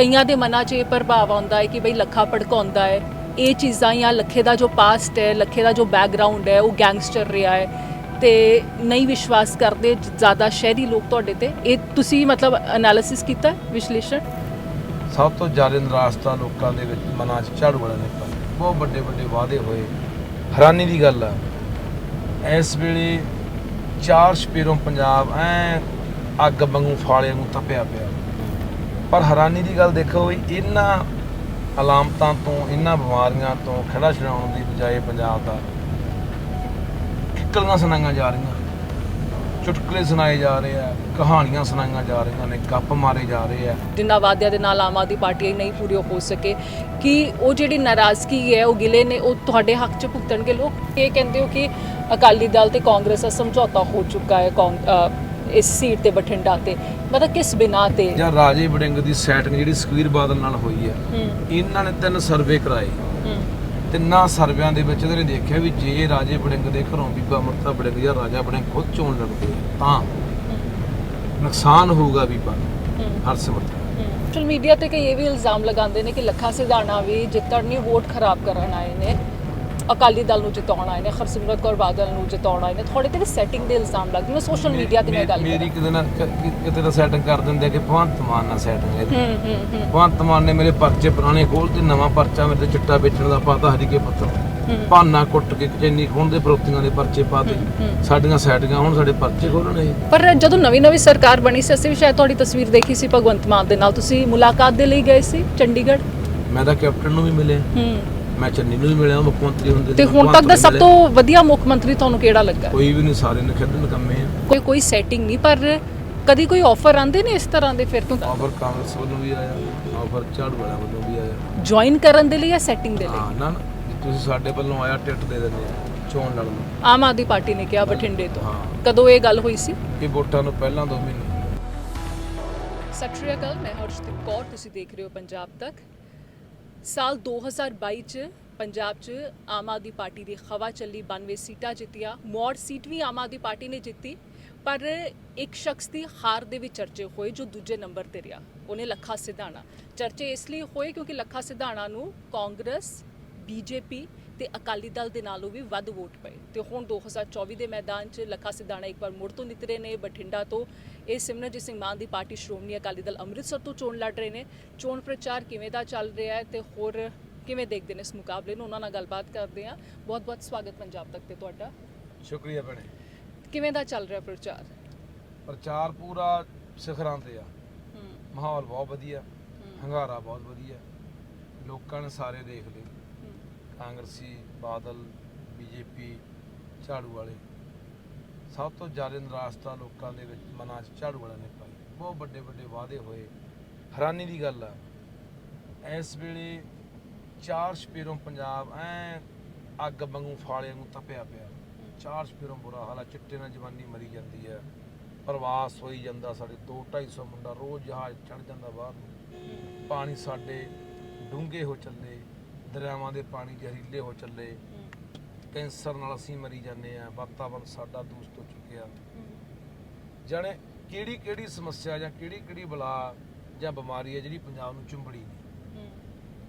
ਕਈਆਂ ਦੇ ਮਨਾਂ 'ਚ ਇਹ ਪ੍ਰਭਾਵ ਆਉਂਦਾ ਹੈ ਕਿ ਬਈ ਲੱਖਾ ਭੜਕਾਉਂਦਾ ਹੈ। ਇਹ ਚੀਜ਼ਾਂ ਜਾਂ ਲੱਖੇ ਦਾ ਜੋ ਪਾਸਟ ਹੈ, ਲੱਖੇ ਦਾ ਜੋ ਬੈਕਗ੍ਰਾਉਂਡ ਹੈ, ਉਹ ਗੈਂਗਸਟਰ ਰਿਹਾ ਹੈ। ਤੇ ਨਹੀਂ ਵਿਸ਼ਵਾਸ ਕਰਦੇ ਜ਼ਿਆਦਾ ਸ਼ਹਿਰੀ ਲੋਕ ਤੁਹਾਡੇ ਤੇ। ਇਹ ਤੁਸੀਂ ਮਤਲਬ ਐਨਾਲਿਸਿਸ ਕੀਤਾ ਵਿਸ਼ਲੇਸ਼ਣ? ਸਭ ਤੋਂ ਜ਼ਿਆਦਾ ਨਿਰਾਸ਼ਤਾ ਲੋਕਾਂ ਦੇ ਵਿੱਚ ਮਨਾਂ 'ਚ ਝਾੜੂ ਵਾਲਾ ਨੇ ਪਾਈ ਬਹੁਤ ਵੱਡੇ ਵੱਡੇ ਵਾਅਦੇ ਹੋਏ। ਹੈਰਾਨੀ ਦੀ ਗੱਲ ਆ। ਇਸ ਵੇਲੇ ਚਾਰ ਸਪੀਰੋਂ ਪੰਜਾਬ ਐ ਅੱਗ ਵਾਂਗੂ ਫਾਲੇ ਨੂੰ ਤਪਿਆ ਪਿਆ। ਪਰ ਹੈਰਾਨੀ ਦੀ ਗੱਲ ਦੇਖੋ ਵੀ ਇਹਨਾਂ ਅਲਾਮਤਾਂ ਤੋਂ ਇਹਨਾਂ ਬਿਮਾਰੀਆਂ ਤੋਂ ਖੜਾ ਛਡਾਉਣ ਦੀ ਬਜਾਏ ਪੰਜਾਬ ਦਾ ਕਿੱਕਲੀਆਂ ਸੁਣਾਈਆਂ ਜਾ ਰਹੀਆਂ। ਚੁਟਕਲੇ ਸੁਣਾਏ ਜਾ ਰਹੇ ਆ ਕਹਾਣੀਆਂ ਸੁਣਾਈਆਂ ਜਾ ਰਹੀਆਂ ਨੇ ਗੱਪ ਮਾਰੇ ਜਾ ਰਹੇ ਆ। ਜਿਨ੍ਹਾਂ ਵਾਅਦਿਆਂ ਦੇ ਨਾਲ ਆਮ ਆਦਮੀ ਪਾਰਟੀ ਨਹੀਂ ਪੂਰੀ ਹੋ ਸਕੇ ਕਿ ਉਹ ਜਿਹੜੀ ਨਾਰਾਜ਼ਗੀ ਹੈ ਉਹ ਗਿਲੇ ਨੇ ਉਹ ਤੁਹਾਡੇ ਹੱਕ 'ਚ ਭੁਗਤਣਗੇ। ਲੋਕ ਇਹ ਕਹਿੰਦੇ ਹੋ ਕਿ ਅਕਾਲੀ ਦਲ ਤੇ ਕਾਂਗਰਸ ਦਾ ਸਮਝੌਤਾ ਹੋ ਚੁੱਕਾ ਹੈ ਕਾਂਗ- ਅ, ਇਸ ਸੀਟ ਤੇ ਬਠਿੰਡਾ ਤੇ। ਮਤਲਬ ਕਿਸ ਬਿਨਾ ਤੇ? ਜਾਂ ਰਾਜੇ ਵੜਿੰਗ ਦੀ ਸੈਟਿੰਗ ਜਿਹੜੀ ਸੁਖਬੀਰ ਬਾਦਲ ਨਾਲ ਹੋਈ ਹੈ। ਇਹਨਾਂ ਨੇ ਤਿੰਨ ਸਰਵੇ ਕਰਾਏ। ਤਿੰਨਾਂ ਸਰਵਿਆਂ ਦੇ ਵਿੱਚ ਇਹਨਾਂ ਦੇਖਿਆ ਵੀ ਜੇ ਰਾਜੇ ਵੜਿੰਗ ਦੇ ਘਰੋਂ ਬੀਬਾ ਅਮਰਤਾ ਵੜਿੰਗ ਜਾਂ ਰਾਜਾ ਵੜਿੰਗ ਖੁਦ ਚੋਣ ਲੜਦੇ ਤਾਂ ਨੁਕਸਾਨ ਹੋਊਗਾ ਬੀਬਾ ਹਰਸਿਮਰਤ। ਸੋਸ਼ਲ ਮੀਡੀਆ ਤੇ ਕਈ ਇਹ ਵੀ ਇਲਜ਼ਾਮ ਲਗਾਉਂਦੇ ਨੇ ਕਿ ਲੱਖਾ ਸਿਧਾਣਾ ਵੀ ਜਿੱਤਣ ਨਹੀਂ ਵੋਟ ਖਰਾਬ ਕਰਨ ਆਏ ਨੇ। ਅਕਾਲੀ ਦਲ ਨੂੰ ਜਿਤਾਉਣ ਆਏ ਨੇ ਹਰਸਿਮਰਤ ਕੌਰ ਬਾਦਲ ਨੂੰ ਜਿਤਾਉਣ ਆਏ ਨੇ ਥੋੜੇ ਤੇ ਸੈਟਿੰਗ ਦੇ ਇਲਜ਼ਾਮ ਲੱਗਦੇ ਨੇ? ਸੋਸ਼ਲ ਮੀਡੀਆ ਤੇ ਮੈਂ ਗੱਲ ਮੇਰੀ ਕਿਤੇ ਨਾ ਕਿਤੇ ਤਾਂ ਸੈਟਿੰਗ ਕਰ ਦਿੰਦੇ ਕਿ ਭਗਵੰਤ ਮਾਨ ਨਾਲ ਸੈਟਿੰਗ ਹੈ। ਹੂੰ ਹੂੰ ਹੂੰ। ਭਗਵੰਤ ਮਾਨ ਨੇ ਮੇਰੇ ਪਰਚੇ ਪੁਰਾਣੇ ਖੋਲ ਤੇ ਨਵਾਂ ਪਰਚਾ ਮੇਰੇ ਤੇ ਚਿੱਟਾ ਵੇਚਣ ਦਾ ਪਾਤਾ ਹਰੀਕੇ ਪੱਤਰ। ਭਾਨਾ ਕੁੱਟ ਕੇ ਚੈਨੀ ਖੋਣ ਦੇ ਫਰੋਤੀਆਂ ਦੇ ਪਰਚੇ ਪਾਤੇ। ਸਾਡੀਆਂ ਸੈਟਿੰਗਾਂ ਹੁਣ ਸਾਡੇ ਪਰਚੇ ਖੋਲਣੇ ਪਰ ਜਦੋਂ ਨਵੀਂ ਨਵੀਂ ਸਰਕਾਰ ਬਣੀ ਸੀ ਅਸੀਂ ਵੀ ਸ਼ਾਇਦ ਤੁਹਾਡੀ ਤਸਵੀਰ ਦੇਖੀ ਸੀ ਭਗਵੰਤ ਮਾਨ ਦੇ ਨਾਲ। ਤੁਸੀਂ ਮੁਲਾਕਾਤ ਦੇ ਲਈ ਗਏ ਸੀ ਚੰਡੀਗੜ੍ਹ? ਮੈਂ ਤਾਂ ਕੈਪਟਨ ਨੂੰ ਵੀ ਮਿਲਿਆ। ਹੂੰ। ਮੈਂ ਚੰਨੀ ਨੂੰ ਵੀ ਮਿਲਿਆ ਮੁੱਖ ਮੰਤਰੀ ਹੁੰਦੇ ਤੇ ਹੁਣ ਤੱਕ ਦਾ ਸਭ। ਤੋਂ ਵਧੀਆ ਮੁੱਖ ਮੰਤਰੀ ਤੁਹਾਨੂੰ ਕਿਹੜਾ ਲੱਗਾ? ਕੋਈ ਵੀ ਨਹੀਂ ਸਾਰੇ ਨੇ ਖੇਡਣ ਕੰਮੇ ਆ। ਕੋਈ ਕੋਈ ਸੈਟਿੰਗ ਨਹੀਂ ਪਰ ਕਦੀ ਕੋਈ ਆਫਰ ਆਉਂਦੇ ਨੇ ਇਸ ਤਰ੍ਹਾਂ ਦੇ ਫਿਰ ਤੋਂ ਆਫਰ ਕਾਂਗਰਸ ਵੱਲੋਂ ਵੀ ਆਇਆ ਆਫਰ ਝਾੜੂ ਵਾਲਾ ਵੱਲੋਂ ਵੀ ਆਇਆ। ਜੁਆਇਨ ਕਰਨ ਦੇ ਲਈ ਜਾਂ ਸੈਟਿੰਗ ਦੇ ਲਈ? ਹਾਂ ਨਾ ਤੁਸੀਂ ਸਾਡੇ ਵੱਲੋਂ ਆਇਆ ਟਿਕਟ ਦੇ ਦਿੰਦੇ ਆ ਚੋਣ ਲੜਨ ਆਮ ਆਦਮੀ ਪਾਰਟੀ ਨੇ ਕਿਹਾ ਬਠਿੰਡੇ ਤੋਂ। ਕਦੋਂ ਇਹ ਗੱਲ ਹੋਈ ਸੀ? ਇਹ ਵੋਟਾਂ ਨੂੰ ਪਹਿਲਾਂ ਦੋ ਮਹੀਨੇ। ਸਤਿ ਸ਼੍ਰੀ ਅਕਾਲ ਮੈਂ ਹਰਸ਼ਦੀਪ ਕੌਰ ਤੁਸੀਂ ਦੇਖ ਰਹੇ ਹੋ ਪੰਜਾਬ ਤੱਕ। ਸਾਲ 2022 ਚ ਪੰਜਾਬ 'ਚ ਆਮ ਆਦਮੀ ਪਾਰਟੀ ਦੀ ਖਵਾ ਚੱਲੀ 92 ਸੀਟਾਂ ਜਿੱਤੀਆਂ, ਮੌੜ ਸੀਟ ਵੀ ਆਮ ਆਦਮੀ ਪਾਰਟੀ ਨੇ ਜਿੱਤੀ, ਪਰ ਇੱਕ ਸ਼ਖਸ ਦੀ ਹਾਰ ਦੇ ਵੀ ਚਰਚੇ ਹੋਏ ਜੋ ਦੂਜੇ ਨੰਬਰ ਤੇ ਰਿਹਾ, ਉਹਨੇ ਲੱਖਾ ਸਿਧਾਣਾ। ਚਰਚੇ ਇਸ ਲਈ ਹੋਏ ਕਿਉਂਕਿ ਲੱਖਾ ਸਿਧਾਣਾ ਨੂੰ ਕਾਂਗਰਸ, ਬੀਜੇਪੀ ਤੇ ਅਕਾਲੀ ਦਲ ਦੇ ਨਾਲੋਂ ਵੀ ਵੱਧ ਵੋਟ ਪਏ। ਤੇ ਹੁਣ 2024 ਦੇ ਮੈਦਾਨ 'ਚ ਲੱਖਾ ਸਿਧਾਣਾ ਇੱਕ ਵਾਰ ਮੁੜ ਤੋਂ ਨਿਤਰੇ ਨੇ ਬਠਿੰਡਾ ਤੋਂ ਇਹ ਸਿਮਰਨਜੀਤ ਸਿੰਘ ਮਾਨ ਦੀ ਪਾਰਟੀ ਸ਼੍ਰੋਮਣੀ ਅਕਾਲੀ ਦਲ ਅੰਮ੍ਰਿਤਸਰ ਤੋਂ ਚੋਣ ਲੜ ਰਹੇ ਨੇ। ਚੋਣ ਪ੍ਰਚਾਰ ਕਿਵੇਂ ਦਾ ਚੱਲ ਰਿਹਾ ਹੈ ਤੇ ਹੋਰ ਕਿਵੇਂ ਦੇਖਦੇ ਨੇ ਇਸ ਮੁਕਾਬਲੇ ਨੂੰ? ਉਹਨਾਂ ਨਾਲ ਗੱਲਬਾਤ ਕਰਦੇ ਆ ਬਹੁਤ ਬਹੁਤ ਸਵਾਗਤ ਪੰਜਾਬ ਤੱਕ ਤੇ ਤੁਹਾਡਾ। ਸ਼ੁਕਰੀਆ ਭੈਣੇ। ਕਿਵੇਂ ਦਾ ਚੱਲ ਰਿਹਾ ਪ੍ਰਚਾਰ? ਪ੍ਰਚਾਰ ਪੂਰਾ ਸਿਖਰਾਂ ਤੇ ਆ। ਮਾਹੌਲ ਬਹੁਤ ਵਧੀਆ। ਹੰਗਾਰਾ ਬਹੁਤ ਵਧੀਆ। ਲੋਕਾਂ ਨੇ ਸਾਰੇ ਦੇਖ ਲਏ। ਕਾਂਗਰਸੀ, ਬਾਦਲ, ਬੀਜੇਪੀ, ਝਾੜੂ ਵਾਲੇ। ਸਭ ਤੋਂ ਜ਼ਿਆਦਾ ਨਿਰਾਸ਼ਤਾ ਲੋਕਾਂ ਦੇ ਵਿੱਚ ਮਨਾਂ 'ਚ ਝਾੜੂ ਵਾਲਿਆਂ ਨੇ ਪਾਈ ਬਹੁਤ ਵੱਡੇ ਵੱਡੇ ਵਾਅਦੇ ਹੋਏ। ਹੈਰਾਨੀ ਦੀ ਗੱਲ ਆ, ਇਸ ਵੇਲੇ ਚਾਰ ਸਪੀਰੋਂ ਪੰਜਾਬ ਐ ਅੱਗ ਵਾਂਗੂ ਫਾਲੇ ਨੂੰ ਤਪਿਆ ਪਿਆ। ਚਾਰ ਸਪੀਰੋਂ ਬੁਰਾ ਹਾਲ ਚਿੱਟੇ ਨਾਲ ਜਵਾਨੀ ਮਰੀ ਜਾਂਦੀ ਹੈ ਪ੍ਰਵਾਸ ਹੋਈ ਜਾਂਦਾ ਸਾਡੇ 2 250 ਮੁੰਡਾ, ਰੋਜ਼ ਜਹਾਜ਼ ਚੜ ਜਾਂਦਾ ਬਾਹਰ ਨੂੰ। ਪਾਣੀ ਸਾਡੇ ਡੂੰਘੇ ਹੋ ਚੱਲੇ। ਦਰਿਆਵਾਂ ਦੇ ਪਾਣੀ ਜ਼ਹਿਰੀਲੇ ਹੋ ਚੱਲੇ। ਕੈਂਸਰ ਨਾਲ ਅਸੀਂ ਮਰੀ ਜਾਂਦੇ ਆ ਵਾਤਾਵਰਨ ਸਾਡਾ ਦੂਸ਼ਿਤ ਹੋ ਚੁੱਕਿਆ। ਜਾਣੇ ਕਿਹੜੀ ਕਿਹੜੀ ਸਮੱਸਿਆ ਜਾਂ ਕਿਹੜੀ ਕਿਹੜੀ ਬਲਾ ਜਾਂ ਬਿਮਾਰੀ ਹੈ ਜਿਹੜੀ ਪੰਜਾਬ ਨੂੰ ਚੁੰਬੜੀ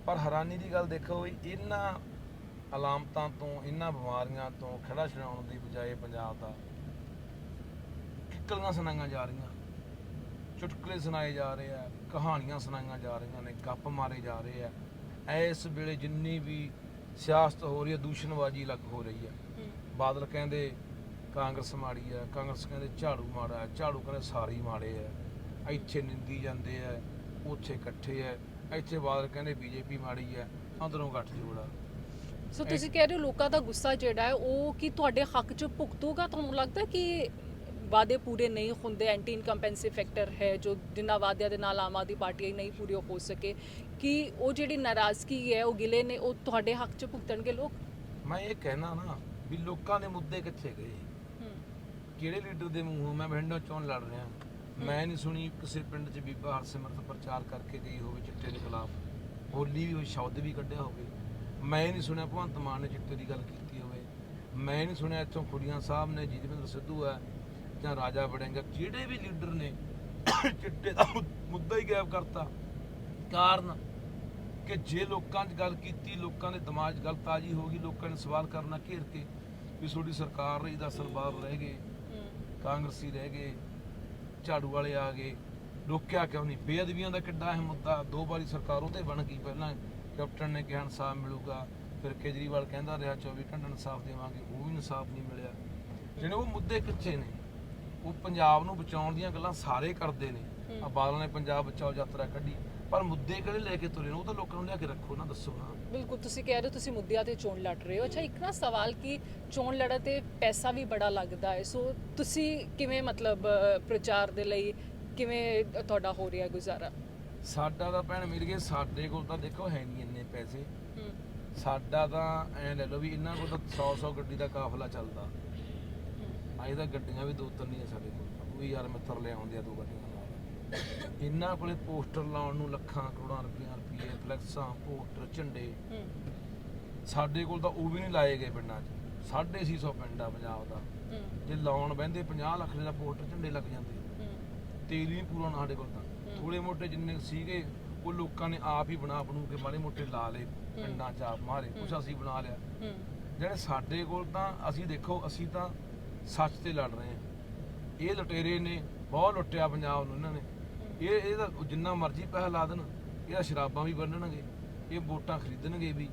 ਪਰ ਹੈਰਾਨੀ ਦੀ ਗੱਲ ਦੇਖੋ ਵੀ ਇਹਨਾਂ ਅਲਾਮਤਾਂ ਤੋਂ ਇਹਨਾਂ ਬਿਮਾਰੀਆਂ ਤੋਂ ਖੜਾ ਛਡਾਉਣ ਦੀ ਬਜਾਏ ਪੰਜਾਬ ਦਾ ਕਿੱਕਲੀਆਂ ਸੁਣਾਈਆਂ ਜਾ ਰਹੀਆਂ। ਚੁਟਕਲੇ ਸੁਣਾਏ ਜਾ ਰਹੇ ਆ ਕਹਾਣੀਆਂ ਸੁਣਾਈਆਂ ਜਾ ਰਹੀਆਂ ਨੇ ਗੱਪ ਮਾਰੇ ਜਾ ਰਹੇ ਆ। ਇਸ ਵੇਲੇ ਜਿੰਨੀ ਵੀ ਸਿਆਸਤ ਹੋ ਰਹੀ ਹੈ ਦੂਸ਼ਣਬਾਜ਼ੀ ਲੱਗ ਹੋ ਰਹੀ ਹੈ। ਬਾਦਲ ਕਹਿੰਦੇ ਕਾਂਗਰਸ ਮਾੜੀ ਆ ਕਾਂਗਰਸ ਕਹਿੰਦੇ ਝਾੜੂ ਮਾੜਾ ਹੈ ਝਾੜੂ ਕਹਿੰਦੇ ਸਾਰੇ ਹੀ ਮਾੜੇ ਆ ਇੱਥੇ ਨਿੰਦੀ ਜਾਂਦੇ ਆ ਉੱਥੇ ਇਕੱਠੇ ਆ ਇੱਥੇ ਬਾਦਲ ਕਹਿੰਦੇ ਬੀਜੇਪੀ ਮਾੜੀ ਆ ਅੰਦਰੋਂ ਗੱਠ ਜੋੜਾ ਸੋ ਤੁਸੀਂ ਕਹਿ ਰਹੇ ਹੋ ਲੋਕਾਂ ਦਾ ਗੁੱਸਾ ਜਿਹੜਾ ਹੈ ਉਹ ਕੀ ਤੁਹਾਡੇ ਹੱਕ 'ਚ ਭੁਗਤੂਗਾ? ਤੁਹਾਨੂੰ ਲੱਗਦਾ ਕਿ ਵਾਅਦੇ ਪੂਰੇ ਨਹੀਂ ਹੁੰਦੇ ਐਂਟੀ ਇਨਕੰਪੈਂਸੀ ਫੈਕਟਰ ਹੈ ਜੋ ਜਿਨ੍ਹਾਂ ਵਾਅਦਿਆਂ ਦੇ ਨਾਲ ਆਮ ਆਦਮੀ ਪਾਰਟੀ ਨਹੀਂ ਪੂਰੀ ਹੋ ਸਕੇ। ਕਿ ਉਹ ਜਿਹੜੀ ਨਾਰਾਜ਼ਗੀ ਹੈ ਉਹ ਗਿਲੇ ਨੇ ਉਹ ਤੁਹਾਡੇ ਹੱਕ 'ਚ ਭੁਗਤਣਗੇ ਲੋਕ? ਮੈਂ ਇਹ ਕਹਿਣਾ ਨਾ ਵੀ ਲੋਕਾਂ ਦੇ ਮੁੱਦੇ ਕਿੱਥੇ ਗਏ? ਕਿਹੜੇ ਲੀਡਰ ਦੇ ਮੂੰਹੋਂ ਮੈਂ ਬਠਿੰਡਾ ਚੋਣ ਲੜ ਰਿਹਾ। ਮੈਂ ਨਹੀਂ ਸੁਣੀ ਕਿਸੇ ਪਿੰਡ 'ਚ ਬੀਬਾ ਹਰਸਿਮਰਤ ਪ੍ਰਚਾਰ ਕਰਕੇ ਗਈ ਹੋਵੇ ਚਿੱਟੇ ਦੇ ਖਿਲਾਫ। ਬੋਲੀ ਵੀ ਹੋਈ ਸ਼ਬਦ ਵੀ ਕੱਢਿਆ ਹੋਵੇ। ਮੈਂ ਨਹੀਂ ਸੁਣਿਆ ਭਗਵੰਤ ਮਾਨ ਨੇ ਚਿੱਟੇ ਦੀ ਗੱਲ ਕੀਤੀ ਹੋਵੇ। ਮੈਂ ਨਹੀਂ ਸੁਣਿਆ ਇੱਥੋਂ ਖੁੜੀਆਂ ਸਾਹਿਬ ਨੇ ਜੀਤਵਿੰਦਰ ਸਿੱਧੂ ਹੈ ਜਾਂ ਰਾਜਾ ਵੜਿੰਗ ਜਿਹੜੇ ਵੀ ਲੀਡਰ ਨੇ, ਚਿੱਟੇ ਦਾ ਮੁ- ਮੁੱਦਾ ਹੀ ਗਾਇਬ ਕਰਤਾ। ਕਾਰਨ ਕਿ ਜੇ ਲੋਕਾਂ 'ਚ ਗੱਲ ਕੀਤੀ, ਲੋਕਾਂ ਦੇ ਦਿਮਾਗ 'ਚ ਗੱਲ ਤਾਜੀ ਹੋ ਗਈ, ਲੋਕਾਂ ਨੇ ਸਵਾਲ ਕਰਨਾ ਘੇਰ ਕੇ ਵੀ ਤੁਹਾਡੀ ਸਰਕਾਰ ਰਹੀ 10 ਸਾਲ ਰਹਿ ਗਏ, ਕਾਂਗਰਸੀ ਰਹਿ ਗਏ, ਝਾੜੂ ਵਾਲੇ ਆ ਗਏ, ਰੋਕਿਆ ਕਿਉਂ ਨਹੀਂ? ਬੇਅਦਬੀਆਂ ਦਾ ਕਿੱਡਾ ਹੈ ਮੁੱਦਾ, ਦੋ ਵਾਰੀ ਸਰਕਾਰ ਉਹਤੇ ਬਣ ਗਈ ਪਹਿਲਾਂ। ਕੈਪਟਨ ਨੇ ਕਿਹਾ ਇਨਸਾਫ ਮਿਲੂਗਾ, ਫਿਰ ਕੇਜਰੀਵਾਲ ਕਹਿੰਦਾ ਰਿਹਾ 24 ਘੰਟੇ ਇਨਸਾਫ ਦੇਵਾਂਗੇ, ਉਹ ਵੀ ਇਨਸਾਫ ਨਹੀਂ ਮਿਲਿਆ। ਜਿਹੜੇ ਉਹ ਮੁੱਦੇ ਕਿੱਥੇ ਨੇ। ਉਹ ਪੰਜਾਬ ਨੂੰ ਬਚਾਉਣ ਦੀਆਂ ਗੱਲਾਂ ਸਾਰੇ ਕਰਦੇ ਨੇ। ਆ ਬਾਦਲ ਨੇ ਪੰਜਾਬ ਬਚਾਓ ਯਾਤਰਾ ਕੱਢੀ। ਪਰ ਮੁੱਦੇ ਕਿਹੜੇ ਲੈ ਕੇ ਤੁਰੇ ਨੇ? ਉਹ ਤਾਂ ਲੋਕਾਂ ਨੂੰ ਲਿਆ ਕੇ ਰੱਖੋ ਨਾ ਦੱਸੋ ਨਾ ਬਿਲਕੁਲ ਤੁਸੀਂ ਕਹਿ ਰਹੇ ਹੋ ਤੁਸੀਂ ਮੁੱਦਿਆਂ ਤੇ ਚੋਣ ਲੜ ਰਹੇ ਹੋ। ਅੱਛਾ ਇੱਕ ਨਾ ਸਵਾਲ ਕਿ ਚੋਣ ਲੜਨ ਤੇ ਪੈਸਾ ਵੀ ਬੜਾ ਲੱਗਦਾ ਹੈ। ਸੋ ਤੁਸੀਂ ਕਿਵੇਂ ਮਤਲਬ ਪ੍ਰਚਾਰ ਦੇ ਲਈ ਕਿਵੇਂ ਤੁਹਾਡਾ ਹੋ ਰਿਹਾ ਗੁਜ਼ਾਰਾ? ਸਾਡਾ ਤਾਂ ਭੈਣ ਮਿਲ ਗਏ ਸਾਡੇ ਕੋਲ ਤਾਂ ਦੇਖੋ ਹੈ ਨਹੀਂ ਇੰਨੇ ਪੈਸੇ। ਸਾਡਾ ਤਾਂ ਐ ਲੈ ਲਓ ਵੀ ਇਹਨਾਂ ਕੋਲ ਤਾਂ 100 100 ਗੱਡੀ ਦਾ ਕਾਫਲਾ ਚੱਲਦਾ। ਅਜੇ ਤਾਂ ਗੱਡੀਆਂ ਵੀ ਦੋ ਤਿੰਨ ਹੀ ਆ ਸਾਡੇ ਕੋਲ। ਉਹ ਵੀ ਯਾਰ ਮਿੱਤਰ ਲੈ ਆਉਂਦੇ ਆ ਦੋ ਗੱਡੀਆਂ ਨਾਲ। ਇਹਨਾਂ ਕੋਲੇ ਪੋਸਟਰ ਲਾਉਣ ਨੂੰ ਲੱਖਾਂ ਕਰੋੜਾਂ ਰੁਪਈਆ ਰੁਪਈਏ ਫਲੈਕਸਾਂ ਪੋਸਟਰ ਝੰਡੇ। ਹੂੰ। ਸਾਡੇ ਕੋਲ ਤਾਂ ਉਹ ਵੀ ਨਹੀਂ ਲਾਏ ਗਏ ਪਿੰਡਾਂ 'ਚ। 650 ਪਿੰਡ ਆ ਪੰਜਾਬ ਦਾ। ਹੂੰ। ਜੇ ਲਾਉਣ ਬਹਿੰਦੇ 50 ਲੱਖ ਦੇ ਦਾ ਪੋਸਟਰ ਝੰਡੇ ਲੱਗ ਜਾਂਦੇ। ਤੇਲ ਹੀ ਨਹੀਂ ਪੂਰਾ ਨਾ ਸਾਡੇ ਕੋਲ ਤਾਂ। ਥੋੜੇ ਮੋਟੇ ਜਿੰਨੇ ਸੀਗੇ ਉਹ ਲੋਕਾਂ ਨੇ ਆਪ ਹੀ ਬਣਾ ਬਣੂ ਕੇ ਮਾੜੇ ਮੋਟੇ ਲਾ ਲਏ ਪਿੰਡਾਂ 'ਚ ਆਪ ਮਾਰੇ ਕੁਛ ਅਸੀਂ ਬਣਾ ਲਿਆ। ਹੂੰ। ਜਿਹੜੇ ਸਾਡੇ ਕੋਲ ਤਾਂ ਅਸੀਂ ਦੇਖੋ ਅਸੀਂ ਤਾਂ ਸੱਚ ਤੇ ਲੜ ਰਹੇ ਹਾਂ ਇਹ ਲੁਟੇਰੇ ਨੇ ਬਹੁਤ ਲੁੱਟਿਆ ਪੰਜਾਬ ਨੂੰ ਇਹਨਾਂ ਨੇ। ਇਹ ਇਹਦਾ ਜਿੰਨਾ ਮਰਜ਼ੀ ਪੈਸਾ ਲਾ ਦੇਣ ਇਹਦਾ ਸ਼ਰਾਬਾਂ ਵੀ ਬੰਨਣਗੇ ਇਹ ਵੋਟਾਂ ਖਰੀਦਣਗੇ ਵੀ।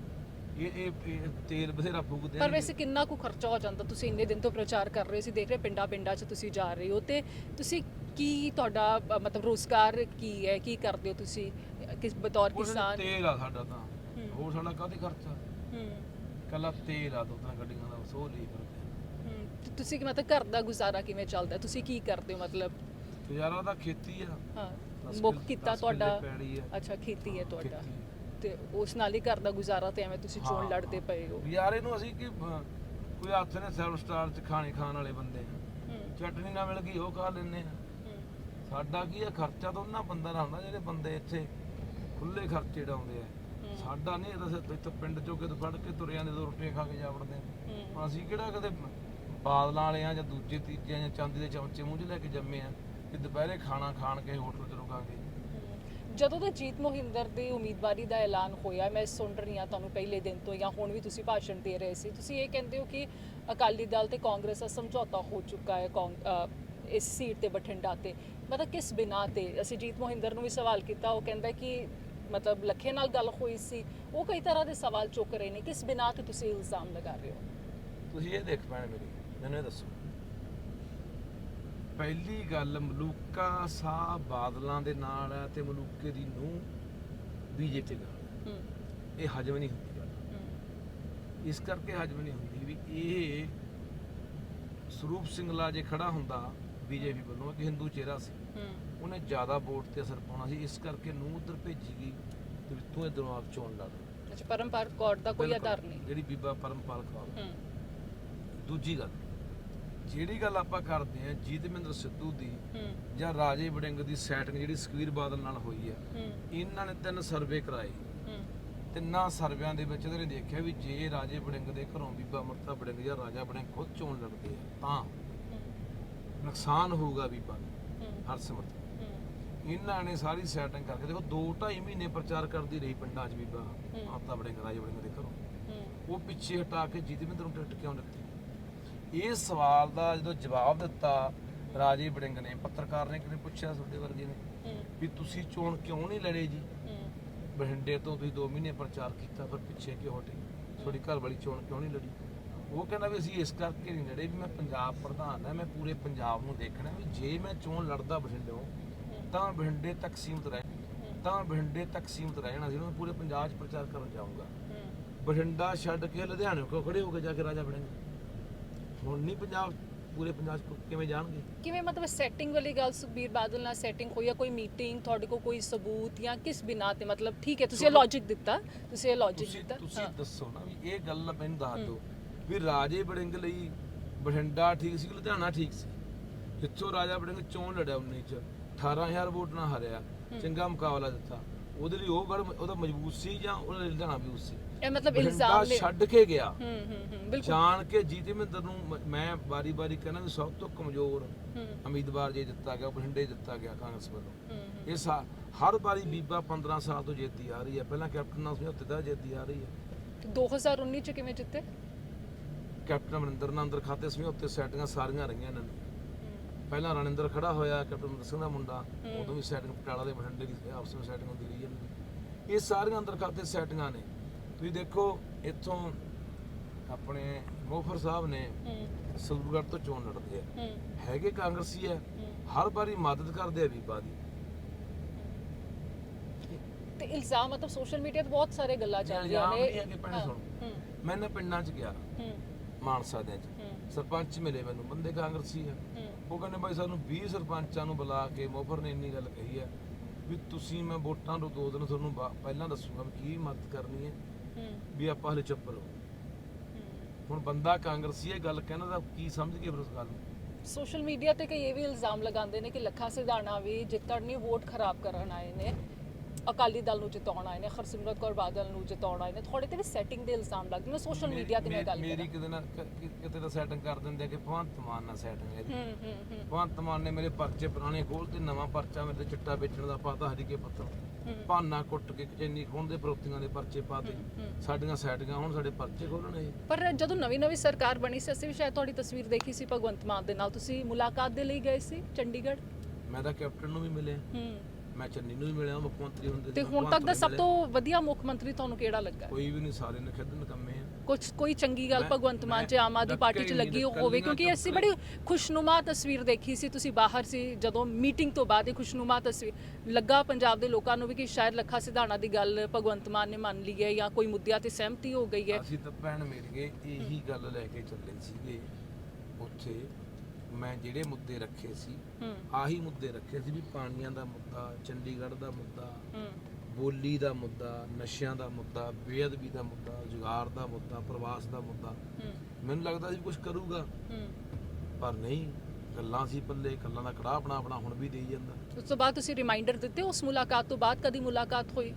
ਇਹ ਇਹ ਤੇਲ ਬਥੇਰਾ ਫੂਕਦੇ ਪਰ ਵੈਸੇ ਕਿੰਨਾ ਕੁ ਖਰਚਾ ਹੋ ਜਾਂਦਾ? ਤੁਸੀਂ ਇੰਨੇ ਦਿਨ ਤੋਂ ਪ੍ਰਚਾਰ ਕਰ ਰਹੇ ਸੀ ਦੇਖ ਰਹੇ ਪਿੰਡਾਂ ਪਿੰਡਾਂ 'ਚ ਤੁਸੀਂ ਜਾ ਰਹੇ ਹੋ ਤੇ ਤੁਸੀਂ ਕੀ ਤੁਹਾਡਾ ਮਤਲਬ ਰੋਜ਼ਗਾਰ ਕੀ ਹੈ? ਕੀ ਕਰਦੇ ਹੋ ਤੁਸੀਂ? ਕਿਸ ਬਤੌਰ ਕਿਸਾਨ? ਤੇਲ ਆ ਸਾਡਾ ਤਾਂ। ਹੋਰ ਸਾਡਾ ਕਾਹਦੀ ਖਰਚਾ? ਹੂੰ। ਕੱਲਾ ਤੇਲ ਆ ਦੋ ਗੱਡੀਆਂ ਦਾ ਸੋ ਲਈ ਆ। ਹੂੰ ਤੇ ਤੁਸੀਂ ਮਤਲਬ ਘਰ ਦਾ ਗੁਜ਼ਾਰਾ ਕਿਵੇਂ ਚੱਲਦਾ? ਤੁਸੀਂ ਕੀ ਕਰਦੇ ਹੋ ਮਤਲਬ? ਗੁਜ਼ਾਰਾ ਤਾਂ ਖੇਤੀ ਆ। ਹਾਂ ਦਸ ਮੁੱਖ ਕਿੱਲੇ- ਕੀਤਾ ਦਸ ਕਿੱਲੇ ਤੁਹਾਡਾ ਪੈਲੀ ਆ। ਅੱਛਾ ਖੇਤੀ ਹੈ ਤੁਹਾਡਾ। ਖੇਤੀ। ਤੇ ਉਸ ਨਾਲ ਹੀ ਘਰ ਦਾ ਗੁਜ਼ਾਰਾ ਤੇ ਐਵੇਂ ਤੁਸੀਂ ਚੋਣ ਹਾਂ। ਲੜਦੇ ਪਏ ਹੋ? ਯਾਰ ਇਹਨੂੰ ਅਸੀਂ ਕਿ ਅਹ, ਕੋਈ ਹੱਥ ਨੇ ਸੈਵਨ ਸਟਾਰ ਚ ਖਾਣੇ ਖਾਣ ਵਾਲੇ ਬੰਦੇ ਆ। ਹੂੰ। ਚਟਨੀ ਨਾ ਮਿਲ ਗਈ ਉਹ ਖਾ ਲੈਨੇ ਆ। ਹੂੰ। ਸਾਡਾ ਕੀ ਆ ਖਰਚਾ ਤਾਂ ਉਹਨਾਂ ਬੰਦਾ ਦਾ ਹੁੰਦਾ ਜਿਹੜੇ ਬੰਦੇ ਇੱਥੇ ਖੁੱਲੇ ਖਰਚੇ ਡਾਉਂਦੇ ਆ। ਸਾਡਾ ਨਹੀਂ ਇਹਦਾ ਸਿਰ ਇੱਥੇ ਪਿੰਡ ਚੋਂ ਕਿਤੇ ਫੜ ਕੇ ਤੁਰਿਆਂ ਦੇ ਦੋ ਰੋਟੀਆਂ ਖਾ ਕੇ ਜਾ ਵੜਦੇ ਆ। ਹੂੰ। ਹੁਣ ਅਸੀਂ ਕਿਹੜਾ ਕਦੇ ਬਾਦਲਾਂ ਵਾਲੇ ਆ ਜਾਂ ਦੂਜੇ ਤੀਜੇ ਜਾਂ ਚਾਂਦੀ ਦੇ ਚਮਚੇ ਮੂੰਹ 'ਚ ਲੈ ਕੇ ਜੰਮੇ ਆ ਕਿ ਦੁਪਹਿਰੇ ਖਾਣਾ ਖਾਣ ਕੇ ਹੋਟਲ 'ਚ ਰੁਕਾਂਗੇ। ਜਦੋਂ ਤੋਂ ਜੀਤ ਮੋਹਿੰਦਰ ਦੀ ਉਮੀਦਵਾਰੀ ਦਾ ਐਲਾਨ ਹੋਇਆ ਮੈਂ ਸੁਣ ਰਹੀ ਹਾਂ ਤੁਹਾਨੂੰ ਪਹਿਲੇ ਦਿਨ ਤੋਂ ਜਾਂ ਹੁਣ ਵੀ ਤੁਸੀਂ ਭਾਸ਼ਣ ਦੇ ਰਹੇ ਸੀ। ਤੁਸੀਂ ਇਹ ਕਹਿੰਦੇ ਹੋ ਕਿ ਅਕਾਲੀ ਦਲ ਤੇ ਕਾਂਗਰਸ ਦਾ ਸਮਝੌਤਾ ਹੋ ਚੁੱਕਾ ਹੈ ਇਸ ਸੀਟ ਤੇ ਬਠਿੰਡਾ ਤੇ। ਮਤਲਬ ਕਿਸ ਬਿਨਾ ਤੇ? ਅਸੀਂ ਜੀਤ ਮੋਹਿੰਦਰ ਨੂੰ ਵੀ ਸਵਾਲ ਕੀਤਾ ਉਹ ਕਹਿੰਦਾ ਕਿ ਮਤਲਬ ਲੱਖੇ ਨਾਲ ਗੱਲ ਹੋਈ ਸੀ। ਉਹ ਕਈ ਤਰ੍ਹਾਂ ਦੇ ਸਵਾਲ ਚੁੱਕ ਰਹੇ ਨੇ। ਕਿਸ ਬਿਨਾ ਤੇ ਤੁਸੀਂ ਇਲਜ਼ਾਮ ਲਗਾ ਰਹੇ ਹੋ? ਤੁਸੀਂ ਇਹ ਦੇਖ ਪੈਣ ਮੇਰੀ ਮੈਨੂੰ ਇਹ ਦੱਸੋ। ਪਹਿਲੀ ਗੱਲ ਮਲੂਕਾ ਸਾਹਿਬ ਬਾਦਲਾਂ ਦੇ ਨਾਲ ਹੈ ਤੇ ਮਲੂਕੇ ਦੀ ਨੂੰ ਬੀਜੇਪੀ ਨਾਲ। ਹੂੰ। ਇਹ ਹਜਮ ਨਹੀਂ ਹੁੰਦੀ ਗੱਲ। ਹੂੰ। ਇਸ ਕਰਕੇ ਹਜਮ ਨਹੀਂ ਹੁੰਦੀ ਵੀ ਇਹ ਸਰੂਪ ਸਿੰਘਲਾ ਜੇ ਖੜਾ ਹੁੰਦਾ ਬੀਜੇਪੀ ਵੱਲੋਂ ਕਿ ਹਿੰਦੂ ਚਿਹਰਾ ਸੀ। ਹੂੰ। ਉਹਨੇ ਜ਼ਿਆਦਾ ਵੋਟ ਤੇ ਅਸਰ ਪਾਉਣਾ ਸੀ ਇਸ ਕਰਕੇ ਨੂੰ ਉਧਰ ਭੇਜੀ ਗਈ ਤੇ ਤੂੰ ਇਧਰੋਂ ਆਪ ਚੋਣ ਲੜ ਅੱਛਾ ਪਰਮਪਾਰ ਕੌਰ ਦਾ ਕੋਈ। ਆਧਾਰ ਨਹੀਂ। ਜਿਹੜੀ ਬੀਬਾ ਪਰਮਪਾਲ ਕੌਰ। ਹੂੰ। ਦੂਜੀ ਗੱਲ ਜਿਹੜੀ ਗੱਲ ਆਪਾਂ ਕਰਦੇ ਆ ਜੀਤਮਿੰਦਰ ਸਿੱਧੂ ਦੀ ਜਾਂ ਰਾਜੇ ਵੜਿੰਗ ਦੀ ਸੈਟਿੰਗ ਜਿਹੜੀ ਸੁਖਬੀਰ ਬਾਦਲ ਨਾਲ ਹੋਈ ਆ ਹੂੰ। ਇਹਨਾਂ ਨੇ ਤਿੰਨ ਸਰਵੇ ਕਰਾਏ। ਤਿੰਨਾਂ ਸਰਵਿਆਂ ਦੇ ਵਿੱਚ ਇਹਨਾਂ ਨੇ ਦੇਖਿਆ ਵੀ ਜੇ ਰਾਜੇ ਵੜਿੰਗ ਦੇ ਘਰੋਂ ਬੀਬਾ ਅਮਰਤਾ ਵੜਿੰਗ ਜਾਂ ਰਾਜਾ ਵੜਿੰਗ ਖੁਦ ਚੋਣ ਲੜਦੇ ਆ ਤਾਂ ਨੁਕਸਾਨ ਹੋਊਗਾ ਬੀਬਾ ਹਰਸਿਮਰਤ। ਇਹਨਾਂ ਨੇ ਸਾਰੀ ਸੈਟਿੰਗ ਕਰਕੇ ਦੇਖੋ 2 2.5 ਮਹੀਨੇ ਪ੍ਰਚਾਰ ਕਰਦੀ ਰਹੀ ਪਿੰਡਾਂ 'ਚ ਬੀਬਾ ਅਮਰਤਾ ਵੜਿੰਗ ਰਾਜੇ ਵੜਿੰਗ ਦੇ ਘਰੋਂ। ਉਹ ਪਿੱਛੇ ਹਟਾ ਕੇ ਜੀਤਮਿੰਦਰ ਨੂੰ ਟਿਕਟ ਕਿਉਂ ਦਿੱਤੀ? ਇਹ ਸਵਾਲ ਦਾ ਜਦੋਂ ਜਵਾਬ ਦਿੱਤਾ ਰਾਜੇ ਵੜਿੰਗ ਨੇ ਪੱਤਰਕਾਰ ਨੇ ਕਿਨੇ ਪੁੱਛਿਆ ਤੁਹਾਡੇ ਵਰਗੇ ਨੇ? ਵੀ ਤੁਸੀਂ ਚੋਣ ਕਿਉਂ ਨਹੀਂ ਲੜੇ ਜੀ? ਬਠਿੰਡੇ ਤੋਂ ਤੁਸੀਂ 2 ਮਹੀਨੇ ਪ੍ਰਚਾਰ ਕੀਤਾ ਫਿਰ ਪਿੱਛੇ ਕਿਉਂ ਹਟੇ? ਤੁਹਾਡੀ ਘਰ ਵਾਲੀ ਚੋਣ ਕਿਉਂ ਨਹੀਂ ਲੜੀ? ਉਹ ਕਹਿੰਦਾ ਵੀ ਅਸੀਂ ਇਸ ਕਰਕੇ ਨਹੀਂ ਲੜੇ ਵੀ ਮੈਂ ਪੰਜਾਬ ਪ੍ਰਧਾਨ ਹਾਂ ਮੈਂ ਪੂਰੇ ਪੰਜਾਬ ਨੂੰ ਦੇਖਣਾ ਵੀ ਜੇ ਮੈਂ ਚੋਣ ਲੜਦਾ ਬਠਿੰਡੇੋਂ ਤਾਂ ਬਠਿੰਡੇ ਤੱਕ ਸੀਮਤ ਰਹਿ ਤਾਂ ਬਠਿੰਡੇ ਤੱਕ ਸੀਮਤ ਰਹਿ ਜਾਣਾ ਸੀ ਮੈਂ ਪੂਰੇ ਪੰਜਾਬ 'ਚ ਪ੍ਰਚਾਰ ਕਰਨ ਜਾਊਂਗਾ। ਬਠਿੰਡਾ ਛੱਡ ਕੇ ਲੁਧਿਆਣੇ ਕੋ ਖੜੇ ਹੋ ਕੇ ਜਾ ਕੇ ਰਾਜਾ ਬਣੇਗੇ ਹੁਣ ਨਹੀਂ ਪੰਜਾਬ ਪੂਰੇ ਪੰਜਾਬ 'ਚ ਕਿਵੇਂ ਜਾਣਗੇ? ਕਿਵੇਂ ਮਤਲਬ ਸੈਟਿੰਗ ਵਾਲੀ ਗੱਲ ਸੁਖਬੀਰ ਬਾਦਲ ਨਾਲ ਸੈਟਿੰਗ ਹੋਈ ਜਾਂ ਕੋਈ ਮੀਟਿੰਗ ਤੁਹਾਡੇ ਕੋਲ ਕੋਈ ਸਬੂਤ ਜਾਂ ਕਿਸ ਬਿਨਾ ਤੇ ਮਤਲਬ ਠੀਕ ਹੈ ਤੁਸੀਂ ਇਹ ਲੌਜੀਕ ਦਿੱਤਾ ਤੁਸੀਂ ਇਹ ਲੌਜਿਕ ਤੁਸੀਂ ਦਿੱਤਾ? ਤੁਸੀਂ ਹਾਂ। ਦੱਸੋ ਨਾ ਵੀ ਇਹ ਗੱਲ ਮੈਨੂੰ ਦੱਸ ਦਿਓ ਵੀ ਰਾਜੇ ਵੜਿੰਗ ਲਈ ਬਠਿੰਡਾ ਠੀਕ ਸੀ ਕਿ ਲੁਧਿਆਣਾ ਠੀਕ ਸੀ? ਜਿੱਥੋਂ ਰਾਜਾ ਵੜਿੰਗ ਚੋਣ ਲੜਿਆ 19 ਚ 18000 ਵੋਟ ਨਾਲ ਹਾਰਿਆ ਚੰਗਾ ਮੁਕਾਬਲਾ ਦਿੱਤਾ। ਉਹਦੇ ਲਈ ਉਹ ਗੜ ਉਹਦਾ ਮਜ਼ਬੂਤ ਸੀ ਜਾਂ ਉਹਦਾ ਲੁਧਿਆਣਾ ਵੀ ਉਸ ਸੀ? ਇਹ ਮਤਲਬ ਇਲਜ਼ਾਮ ਨੇ ਛੱਡ ਕੇ ਗਿਆ। ਹੂੰ ਹੂੰ ਹੂੰ ਬਿਲਕੁਲ। ਜਾਣ ਕੇ ਜੀਤੇ ਮਹਿੰਦਰ ਨੂੰ ਮ- ਬਾਰੀ-ਬਾਰੀ ਕਹਿੰਦਾ ਵੀ ਸਭ ਤੋਂ ਕਮਜ਼ੋਰ ਉਮੀਦਵਾਰ ਜੇ ਦਿੱਤਾ ਗਿਆ ਬਠਿੰਡੇ ਦਿੱਤਾ ਗਿਆ ਕਾਂਗਰਸ ਵੱਲੋਂ। ਇਹ ਹਰ ਵਾਰੀ ਬੀਬਾ 15 ਸਾਲ ਤੋਂ ਜਿੱਤੀ ਆ ਰਹੀ ਹੈ। ਪਹਿਲਾਂ ਕੈਪਟਨ ਨਾਲ ਸਮਝੌਤੇ ਦਾ ਜਿੱਤੀ ਆ ਰਹੀ ਹੈ। ਤੇ 2019 ਚ ਕਿਵੇਂ ਜਿੱਤੇ? ਕੈਪਟਨ ਅਮਰਿੰਦਰ ਨਾਲ ਅੰਦਰ ਖਾਤੇ ਸਮਝੌਤੇ ਸੈਟਿੰਗਾਂ ਸਾਰੀਆਂ ਰਹੀਆਂ ਇਹਨਾਂ ਦੀਆਂ ਪਹਿਲਾਂ ਰਣਿੰਦਰ ਖੜਾ ਹੋਇਆ ਕੈਪਟਨ ਅਮਰਿੰਦਰ ਸਿੰਘ ਦਾ ਮੁੰਡਾ ਉਦੋਂ ਵੀ ਸੈਟਿੰਗ ਪਟਿਆਲਾ ਦੇ ਬਠਿੰਡੇ ਦੀ ਆਪਸ ਵਿੱਚ ਸੈਟਿੰਗ ਹੁੰਦੀ ਰਹੀ ਹੈ। ਇਹ ਸਾਰੀਆਂ ਅੰਦਰ ਖਾਤੇ ਸੈਟਿੰਗਾਂ ਨੇ। ਤੁਸੀਂ ਦੇਖੋ ਇੱਥੋਂ ਆਪਣੇ ਮੋਫਰ ਸਾਹਿਬ ਨੇ ਹੂੰ। ਸਿਲਵਰਗੜ੍ਹ ਤੋਂ ਚੋਣ ਲੜਦੇ ਆ। ਹੈਗੇ ਕਾਂਗਰਸੀ ਹੂੰ। ਹਰ ਵਾਰੀ ਮਦਦ ਕਰਦੇ ਆ ਬੀਬਾ ਦੀ। ਤੇ ਇਲਜ਼ਾਮ ਮਤਲਬ ਸੋਸ਼ਲ ਮੀਡੀਆ ਤੇ ਬਹੁਤ ਸਾਰੇ ਗੱਲਾਂ ਚੱਲ ਰਹੀਆਂ ਇਲਜ਼ਾਮ ਨੇ। ਨਹੀਂ ਹਾਂ, ਸੁਣ। ਮੈਂ ਨਾ ਪਿੰਡਾਂ 'ਚ ਗਿਆ। ਮਾਨਸਾ ਦੇ 'ਚ ਸਰਪੰਚ ਮਿਲੇ ਮੈਨੂੰ। ਬੰਦੇ ਕਾਂਗਰਸੀ ਆ। ਉਹ ਕਹਿੰਦੇ ਬਾਈ ਸਾਨੂੰ 20 ਸਰਪੰਚਾਂ ਨੂੰ ਬੁਲਾ ਕੇ ਮੋਫਰ ਨੇ ਇੰਨੀ ਗੱਲ ਕਹੀ ਹੈ ਵੀ ਤੁਸੀਂ ਮੈਂ ਵੋਟਾਂ ਤੋਂ ਦੋ ਦਿਨ ਤੁਹਾਨੂੰ ਬਾ- ਪਹਿਲਾਂ ਦੱਸੂਗਾ ਵੀ ਕੀ ਮਦਦ ਕਰਨੀ ਹੈ ਹੂੰ। ਵੀ ਆਪਾਂ ਹਲੇ ਚੁੱਪ ਰਹੋ। ਹੁਣ ਬੰਦਾ ਕਾਂਗਰਸੀ ਇਹ ਗੱਲ ਕਹਿੰਦਾ ਤਾਂ ਕੀ ਸਮਝ ਕੇ ਫਿਰ ਉਸ ਗੱਲ ਨੂੰ? ਸੋਸ਼ਲ ਮੀਡੀਆ ਤੇ ਕਈ ਇਹ ਵੀ ਇਲਜ਼ਾਮ ਲਗਾਉਂਦੇ ਨੇ ਕਿ ਲੱਖਾ ਸਿਧਾਣਾ ਵੀ ਜਿੱਤਣ ਨਹੀਂ ਵੋਟ ਖਰਾਬ ਕਰਨ ਆਏ ਨੇ। ਅਕਾਲੀ ਦਲ ਨੂੰ ਜਿਤਾਉਣ ਆਏ ਨੇ ਹਰਸਿਮਰਤ ਕੌਰ ਬਾਦਲ ਨੂੰ ਜਿਤਾਉਣ ਆਏ ਨੇ ਥੋੜੇ ਤੇ ਵੀ ਸੈਟਿੰਗ ਦੇ ਇਲਜ਼ਾਮ ਲੱਗਦੇ ਨੇ ਸੋਸ਼ਲ ਮੀਡੀਆ ਤੇ ਮੈਂ ਗੱਲ ਮੇਰੀ ਕਿਤੇ ਨਾ ਕਿਤੇ ਤਾਂ ਸੈਟਿੰਗ ਕਰ ਦਿੰਦੇ ਆ ਕਿ ਭਗਵੰਤ ਮਾਨ ਨਾਲ ਸੈਟਿੰਗ ਹੈ ਇਹਦੀ। ਹੂੰ ਹੂੰ ਹੂੰ। ਭਗਵੰਤ ਮਾਨ ਨੇ ਮੇਰੇ ਪਰਚੇ ਪੁਰਾਣੇ ਖੋਲ ਤੇ ਨਵਾਂ ਪਰਚਾ ਮੇਰੇ ਤੇ ਚਿੱਟਾ ਵੇਚਣ ਦਾ ਪਾਤਾ ਹਰੀਕੇ ਪੱਤਰ। ਭਾਨਾ ਕੁੱਟ ਕੇ ਚੈਨੀ ਖੋਣ ਦੇ ਫਰੋਤੀਆਂ ਦੇ ਪਰਚੇ ਪਾਤੇ। ਸਾਡੀਆਂ ਸੈਟਿੰਗਾਂ ਹੁਣ ਸਾਡੇ ਪਰਚੇ ਖੋਲਣੇ ਪਰ ਜਦੋਂ ਨਵੀਂ ਨਵੀਂ ਸਰਕਾਰ ਬਣੀ ਸੀ ਅਸੀਂ ਵੀ ਸ਼ਾਇਦ ਤੁਹਾਡੀ ਤਸਵੀਰ ਦੇਖੀ ਸੀ ਭਗਵੰਤ ਮਾਨ ਦੇ ਨਾਲ। ਤੁਸੀਂ ਮੁਲਾਕਾਤ ਦੇ ਲਈ ਗਏ ਸੀ ਚੰਡੀਗੜ੍ਹ? ਮੈਂ ਤਾਂ ਕੈਪਟਨ ਨੂੰ ਵੀ ਮਿਲਿਆ। ਹੂੰ। ਮੈਂ ਚੰਨੀ ਨੂੰ ਵੀ ਮਿਲਿਆ ਮੁੱਖ ਮੰਤਰੀ ਹੁੰਦੇ ਤੇ ਸੀ, ਹੁਣ ਭਗਵੰਤ ਤੱਕ ਦਾ ਸਭ। ਤੋਂ ਵਧੀਆ ਮੁੱਖ ਮੰਤਰੀ ਤੁਹਾਨੂੰ ਕਿਹੜਾ ਲੱਗਾ? ਕੋਈ ਵੀ ਨਹੀਂ ਸਾਰੇ ਨੇ ਖੇਡਣ ਕੰਮੇ ਆ। ਕੁਝ ਕੋਈ ਚੰਗੀ ਗੱਲ ਮੈਂ- ਭਗਵੰਤ ਮਾਨ ਚ ਆਮ ਆਦਮੀ ਪਾਰਟੀ ਚ ਲੱਗੀ ਹੋਵੇ ਕਿਉਂਕਿ ਅਸੀਂ ਬੜੀ ਖੁਸ਼ਨੁਮਾ ਤਸਵੀਰ ਦੇਖੀ ਸੀ ਤੁਸੀਂ ਬਾਹਰ ਸੀ ਜਦੋਂ ਮੀਟਿੰਗ ਤੋਂ ਬਾਅਦ ਇਹ ਖੁਸ਼ਨੁਮਾ ਤਸਵੀਰ ਲੱਗਾ ਪੰਜਾਬ ਦੇ ਲੋਕਾਂ ਨੂੰ ਵੀ ਕਿ ਸ਼ਾਇਦ ਲੱਖਾ ਸਿਧਾਣਾ ਦੀ ਗੱਲ ਭਗਵੰਤ ਮਾਨ ਨੇ ਮੰਨ ਲਈ ਹੈ ਜਾਂ ਕੋਈ ਮੁੱਦਿਆਂ ਤੇ ਸਹਿਮਤੀ ਹੋ ਗਈ ਹੈ। ਅਸੀਂ ਤਾਂ ਭੈਣ ਮਿਲ ਗਏ ਇਹੀ ਗੱਲ ਲੈ ਕੇ ਚੱਲੇ ਸੀਗੇ ਉੱਥੇ। ਮੈਂ ਜਿਹੜੇ ਮੁੱਦੇ ਰੱਖੇ ਸੀ ਆਹੀ ਮੁੱਦੇ ਰੱਖੇ ਸੀ ਵੀ ਪਾਣੀਆਂ ਦਾ ਮੁੱਦਾ ਚੰਡੀਗੜ੍ਹ ਦਾ ਮੁੱਦਾ ਬੋਲੀ ਦਾ ਮੁੱਦਾ ਨਸ਼ਿਆਂ ਦਾ ਮੁੱਦਾ ਬੇਅਦਬੀ ਦਾ ਮੁੱਦਾ ਰੁਜ਼ਗਾਰ ਦਾ ਮੁੱਦਾ ਪ੍ਰਵਾਸ ਦਾ ਮੁੱਦਾ। ਮੈਨੂੰ ਲੱਗਦਾ ਸੀ ਕੁਝ ਕਰੂਗਾ। ਪਰ ਨਹੀਂ ਗੱਲਾਂ ਸੀ ਪੱਲੇ ਗੱਲਾਂ ਦਾ ਕੜਾਹ ਬਣਾ ਬਣਾ ਹੁਣ ਵੀ ਦੇਈ ਜਾਂਦਾ। ਉਸ ਤੋਂ ਬਾਅਦ ਤੁਸੀਂ ਰਿਮਾਈਂਡਰ ਦਿੱਤੇ ਉਸ ਮੁਲਾਕਾਤ ਤੋਂ ਬਾਅਦ ਕਦੀ ਮੁਲਾਕਾਤ ਹੋਈ?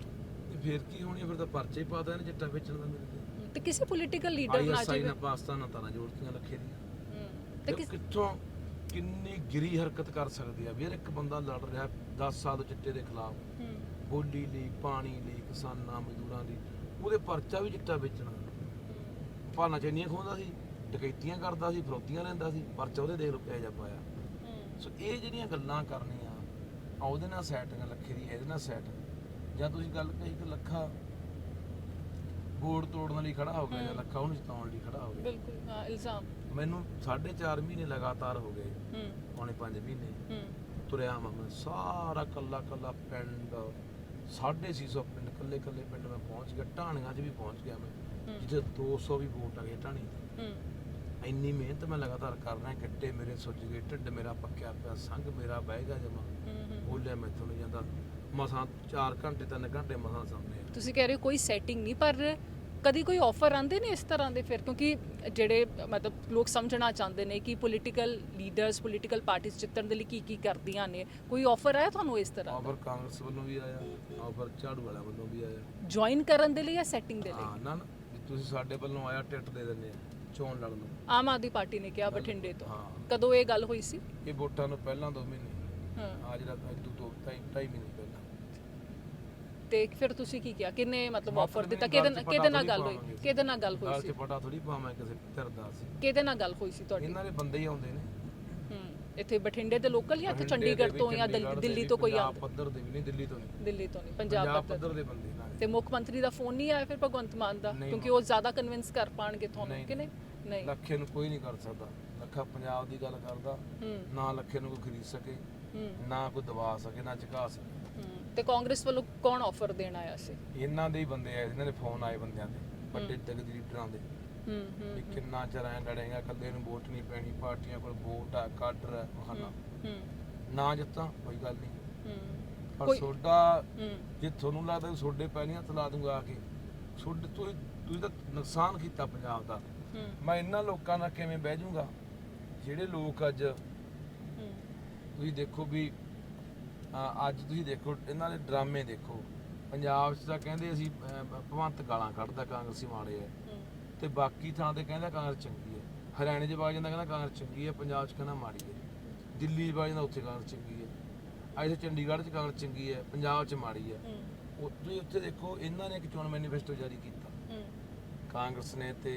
ਫਿਰ ਕੀ ਹੋਣੀ? ਫਿਰ ਤਾਂ ਪਰਚੇ ਪਾਤਾ ਇਹਨੇ ਚਿੱਟਾ ਵੇਚਣ ਦਾ ਮੇਰੇ ਤੇ। ਕਿਸੇ ਪੋਲੀਟੀਕਲ ਲੀਡਰ ਨਾਲ ਜਿਵੇਂ ਨਾਲ ਪਾਕਿਸਤਾਨ ਨਾਲ ਤਾਰਾਂ ਜੋੜਤੀਆਂ ਲੱਖੇ ਦੀਆਂ। ਤੇ ਕਿਸ ਕਿੱਥੋਂ ਕਿੰਨੀ ਗਿਰੀ ਹਰਕਤ ਕਰ ਸਕਦੀ ਆ? ਵੀਰ ਇੱਕ ਬੰਦਾ ਲੜ ਰਿਹਾ 10 ਸਾਲ ਚਿੱਟੇ ਦੇ ਖਿਲਾਫ। ਹੂੰ, ਬੋਲੀ ਲਈ ਪਾਣੀ ਲਈ ਕਿਸਾਨਾਂ ਮਜ਼ਦੂਰਾਂ ਲਈ ਉਹਦੇ ਪਰਚਾ ਵੀ ਚਿੱਟਾ ਵੇਚਣਾ। ਭਾਨਾ ਚੈਨੀਆਂ ਖੋਹਦਾ ਸੀ ਡਕੈਤੀਆਂ ਕਰਦਾ ਸੀ ਫਰੋਤੀਆਂ ਲੈਂਦਾ ਸੀ ਪਰਚਾ ਉਹਦੇ ਦੇਖ ਲੋ ਕਿਹਾ ਜਾ ਪਾਇਆ। ਸੋ ਇਹ ਜਿਹੜੀਆਂ ਗੱਲਾਂ ਕਰਨੀਆਂ ਆ ਉਹਦੇ ਨਾਲ ਸੈਟਿੰਗ ਲੱਖੇ ਦੀ ਇਹਦੇ ਨਾਲ ਸੈਟਿੰਗ ਜਾਂ ਤੁਸੀਂ ਗੱਲ ਕਹੀ ਕਿ ਲੱਖਾ ਬੋਰਡ ਤੋੜਨ ਲਈ ਖੜਾ ਹੋ ਗਿਆ ਜਾਂ। ਲੱਖਾ ਉਹਨੂੰ ਜਿਤਾਉਣ ਲਈ ਖੜਾ ਹੋ ਗਿਆ। ਬਿਲਕੁਲ ਹਾਂ ਇਲਜ਼ਾਮ। ਮੈਨੂੰ 4.5 ਮਹੀਨੇ ਲਗਾਤਾਰ ਹੋ ਗਏ। ਹੂੰ। ਪੌਣੇ 5 ਮਹੀਨੇ। ਹੂੰ। ਤੁਰਿਆ ਮੈਂ ਮੈਂ ਸਾਰਾ ਕੱਲਾ ਕੱਲਾ ਪਿੰਡ 650 ਪਿੰਡ ਕੱਲੇ ਕੱਲੇ ਪਿੰਡ ਮੈਂ ਪਹੁੰਚ ਗਿਆ ਢਾਣੀਆਂ 'ਚ ਵੀ ਪਹੁੰਚ ਗਿਆ ਮੈਂ ਜਿੱਥੇ 200 ਵੀ ਵੋਟ ਆ ਗਏ ਢਾਣੀ ਹੂੰ। ਇੰਨੀ ਮਿਹਨਤ ਮੈਂ ਲਗਾਤਾਰ ਕਰ ਰਿਹਾ ਗਿੱਟੇ ਮੇਰੇ ਸੁੱਜ ਗਏ ਢਿੱਡ ਮੇਰਾ ਪੱਕਿਆ ਪਿਆ ਸੰਗ ਮੇਰਾ ਬਹਿ ਗਿਆ ਜਮਾ। ਬੋਲਿਆ ਮੈਥੋਂ ਨਹੀਂ ਜਾਂਦਾ। ਮਸਾਂ 4 ਘੰਟੇ 3 ਘੰਟੇ ਮਸਾਂ ਸਾਹਮਣੇ ਤੁਸੀਂ ਕਹਿ ਰਹੇ ਹੋ ਕੋਈ ਸੈਟਿੰਗ ਨਹੀਂ ਪਰ ਕਦੀ ਕੋਈ ਆਫਰ ਆਉਂਦੇ ਨੇ ਇਸ ਤਰ੍ਹਾਂ ਦੇ ਫਿਰ? ਕਿਉਂਕਿ ਜਿਹੜੇ ਮਤਲਬ ਲੋਕ ਸਮਝਣਾ ਚਾਹੁੰਦੇ ਨੇ ਕਿ ਪੋਲੀਟੀਕਲ ਲੀਡਰਸ ਪੋਲੀਟੀਕਲ ਪਾਰਟੀਆਂ ਜਿੱਤਣ ਦੇ ਲਈ ਕੀ ਕੀ ਕਰਦੀਆਂ ਨੇ। ਕੋਈ ਆਫਰ ਆਇਆ ਤੁਹਾਨੂੰ ਇਸ ਤਰ੍ਹਾਂ ਆਫਰ ਕਾਂਗਰਸ ਵੱਲੋਂ ਵੀ ਆਇਆ ਆਫਰ ਝਾੜੂ ਵਾਲਿਆਂ ਵੱਲੋਂ ਵੀ ਆਇਆ। ਜੁਆਇਨ ਕਰਨ ਦੇ ਲਈ ਜਾਂ ਸੈਟਿੰਗ ਦੇ ਲਈ? ਹਾਂ ਨਾ ਨਾ ਜੇ ਤੁਸੀਂ ਸਾਡੇ ਵੱਲੋਂ ਆਇਆ ਟਿਕਟ ਦੇ ਦਿੰਦੇ ਆ ਚੋਣ ਲੜਨ ਨੂੰ। ਆਮ ਆਦਮੀ ਪਾਰਟੀ ਨੇ ਕਿਹਾ ਬਠਿੰਡੇ ਤੋਂ। ਹਾਂ। ਕਦੋਂ ਇਹ ਗੱਲ ਹੋਈ ਸੀ? ਇਹ ਵੋਟਾਂ ਨੂੰ ਪਹਿਲਾਂ ਦੋ ਮਹੀਨੇ। ਹਾਂ। ਆ ਜਿਹੜਾ ਅੱਜ ਤੋਂ ਦੋ ਢਾਈ ਢਾਈ ਮਹੀਨੇ ਤੇ ਫਿਰ ਤੁਸੀਂ ਕੀ ਕਿਹਾ? ਕਿੰਨੇ ਮਤਲਬ ਆਫਰ ਦਿੱਤਾ? ਕਿਹਦੇ ਨਾਲ ਕਿਹਦੇ ਨਾਲ ਗੱਲ ਹੋਈ? ਕਿਹਦੇ ਨਾਲ ਗੱਲ ਹੋਈ ਸੀ? ਪਟਾ ਥੋੜੀ ਪਾਵਾਂ ਕਿਸੇ ਧਰਦਾ ਸੀ ਕਿਹਦੇ ਨਾਲ ਗੱਲ ਹੋਈ ਸੀ ਤੁਹਾਡੀ? ਇਹਨਾਂ ਦੇ ਬੰਦੇ ਹੀ ਆਉਂਦੇ ਨੇ। ਹੂੰ ਇੱਥੇ ਬਠਿੰਡੇ ਦੇ ਲੋਕਲ ਜਾਂ ਇੱਥੇ ਦੇ ਚੰਡੀਗੜ੍ਹ ਤੋਂ ਜਾਂ ਦਿੱਲੀ- ਦੇ ਤੋਂ ਕੋਈ ਆਉਂਦਾ? ਪੱਧਰ ਦੇ ਵੀ ਨਹੀਂ ਦਿੱਲੀ ਤੋਂ ਨਹੀਂ। ਦਿੱਲੀ ਤੋਂ ਨਹੀਂ ਪੰਜਾਬ ਪੱਧਰ ਦੇ ਬੰਦੇ ਦੇ ਤੇ ਮੁੱਖ ਮੰਤਰੀ ਦਾ ਫੋਨ ਨਹੀਂ ਆਇਆ ਫਿਰ ਭਗਵੰਤ ਮਾਨ ਦਾ? ਕਿਉਂਕਿ। ਉਹ ਜ਼ਿਆਦਾ ਕਨਵਿੰਸ ਕਰ ਪਾਣਗੇ ਤੁਹਾਨੂੰ ਕਿ ਨਹੀਂ? ਨਹੀਂ। ਲੱਖੇ ਨੂੰ ਕੋਈ ਨਹੀਂ ਕਰ ਸਕਦਾ। ਲੱਖਾ ਪੰਜਾਬ ਦੀ ਗੱਲ ਕਰਦਾ। ਹੂੰ। ਨਾ ਲੱਖੇ ਨੂੰ ਕੋਈ ਖਰੀਦ ਸਕੇ ਹੂੰ। ਨਾ ਕੋਈ ਦਬਾ ਸਕੇ ਨਾ ਝੁਕਾ ਸਕੇ। ਤੇ ਕਾਂਗਰਸ ਵੱਲੋਂ ਕੌਣ ਆਫਰ ਦੇਣ ਆਇਆ ਸੀ? ਇਹਨਾਂ ਦੇ ਹੀ ਬੰਦੇ ਆਏ ਇਹਨਾਂ ਦੇ ਫੋਨ ਆਏ ਬੰਦਿਆਂ ਦੇ ਵੱਡੇ ਲੀਡਰਾਂ ਦੇ। ਹੂੰ ਵੀ ਹੂੰ। ਕਿੰਨਾ ਚਿਰ ਐਂ ਲੜੇਗਾ ਕੱਲੇ ਨੂੰ ਵੋਟ ਨਹੀਂ ਪੈਣੀ ਪਾਰਟੀਆਂ ਕੋਲ ਵੋਟ ਆ ਕਾਡਰ ਆ ਮਹਾਨਾ ਹੂੰ ਨਾ ਜਿੱਤਾਂ ਕੋਈ ਗੱਲ ਨਹੀਂ। ਹੂੰ। ਪਰ ਕੋਈ- ਤੁਹਾਡਾ ਹੂੰ। ਜੇ ਤੁਹਾਨੂੰ ਲੱਗਦਾ ਵੀ ਤੁਹਾਡੇ ਪੈਣੀਆਂ ਤਲਾ ਦੂੰਗਾ ਆ ਕੇ। ਤੁਹਾਡੇ ਤੁਸੀਂ ਤੁਸੀਂ ਤਾਂ ਨੁਕਸਾਨ ਕੀਤਾ ਪੰਜਾਬ ਦਾ। ਹੂੰ। ਮੈਂ ਇਹਨਾਂ ਲੋਕਾਂ ਨਾਲ ਕਿਵੇਂ ਬਹਿ ਜਾਊਂਗਾ? ਜਿਹੜੇ ਲੋਕ ਅੱਜ ਹੂੰ। ਤੁਸੀਂ ਦੇਖੋ ਵੀ ਅੱਜ ਤੁਸੀਂ ਦੇਖੋ ਇਹਨਾਂ ਦੇ ਡਰਾਮੇ ਦੇਖੋ। ਪੰਜਾਬ 'ਚ ਤਾਂ ਕਹਿੰਦੇ ਅਸੀਂ ਅਹ, ਭਗਵੰਤ ਗਾਲਾਂ ਕੱਢਦਾ ਕਾਂਗਰਸੀ ਮਾੜੇ ਹੂੰ। ਤੇ ਬਾਕੀ ਥਾਂ ਤੇ ਕਹਿੰਦਾ ਕਾਂਗਰਸ ਚੰਗੀ ਹੈ ਹਰਿਆਣੇ 'ਚ ਵਗ ਜਾਂਦਾ ਕਹਿੰਦਾ ਕਾਂਗਰਸ ਚੰਗੀ ਹੈ ਪੰਜਾਬ 'ਚ ਕਹਿੰਦਾ ਮਾੜੀ ਹੈ ਦਿੱਲੀ 'ਚ ਵਗ ਜਾਂਦਾ ਉੱਥੇ ਕਾਂਗਰਸ ਚੰਗੀ ਆ ਇੱਥੇ ਚੰਡੀਗੜ੍ਹ 'ਚ ਕਾਂਗਰਸ ਚੰਗੀ ਹੈ ਪੰਜਾਬ 'ਚ ਮਾੜੀ ਉਹ ਤੁਸੀਂ ਉੱਥੇ ਦੇਖੋ ਇਹਨਾਂ ਨੇ ਇੱਕ ਚੋਣ ਮੈਨੀਫੈਸਟੋ ਜਾਰੀ ਕੀਤਾ। ਕਾਂਗਰਸ ਨੇ ਤੇ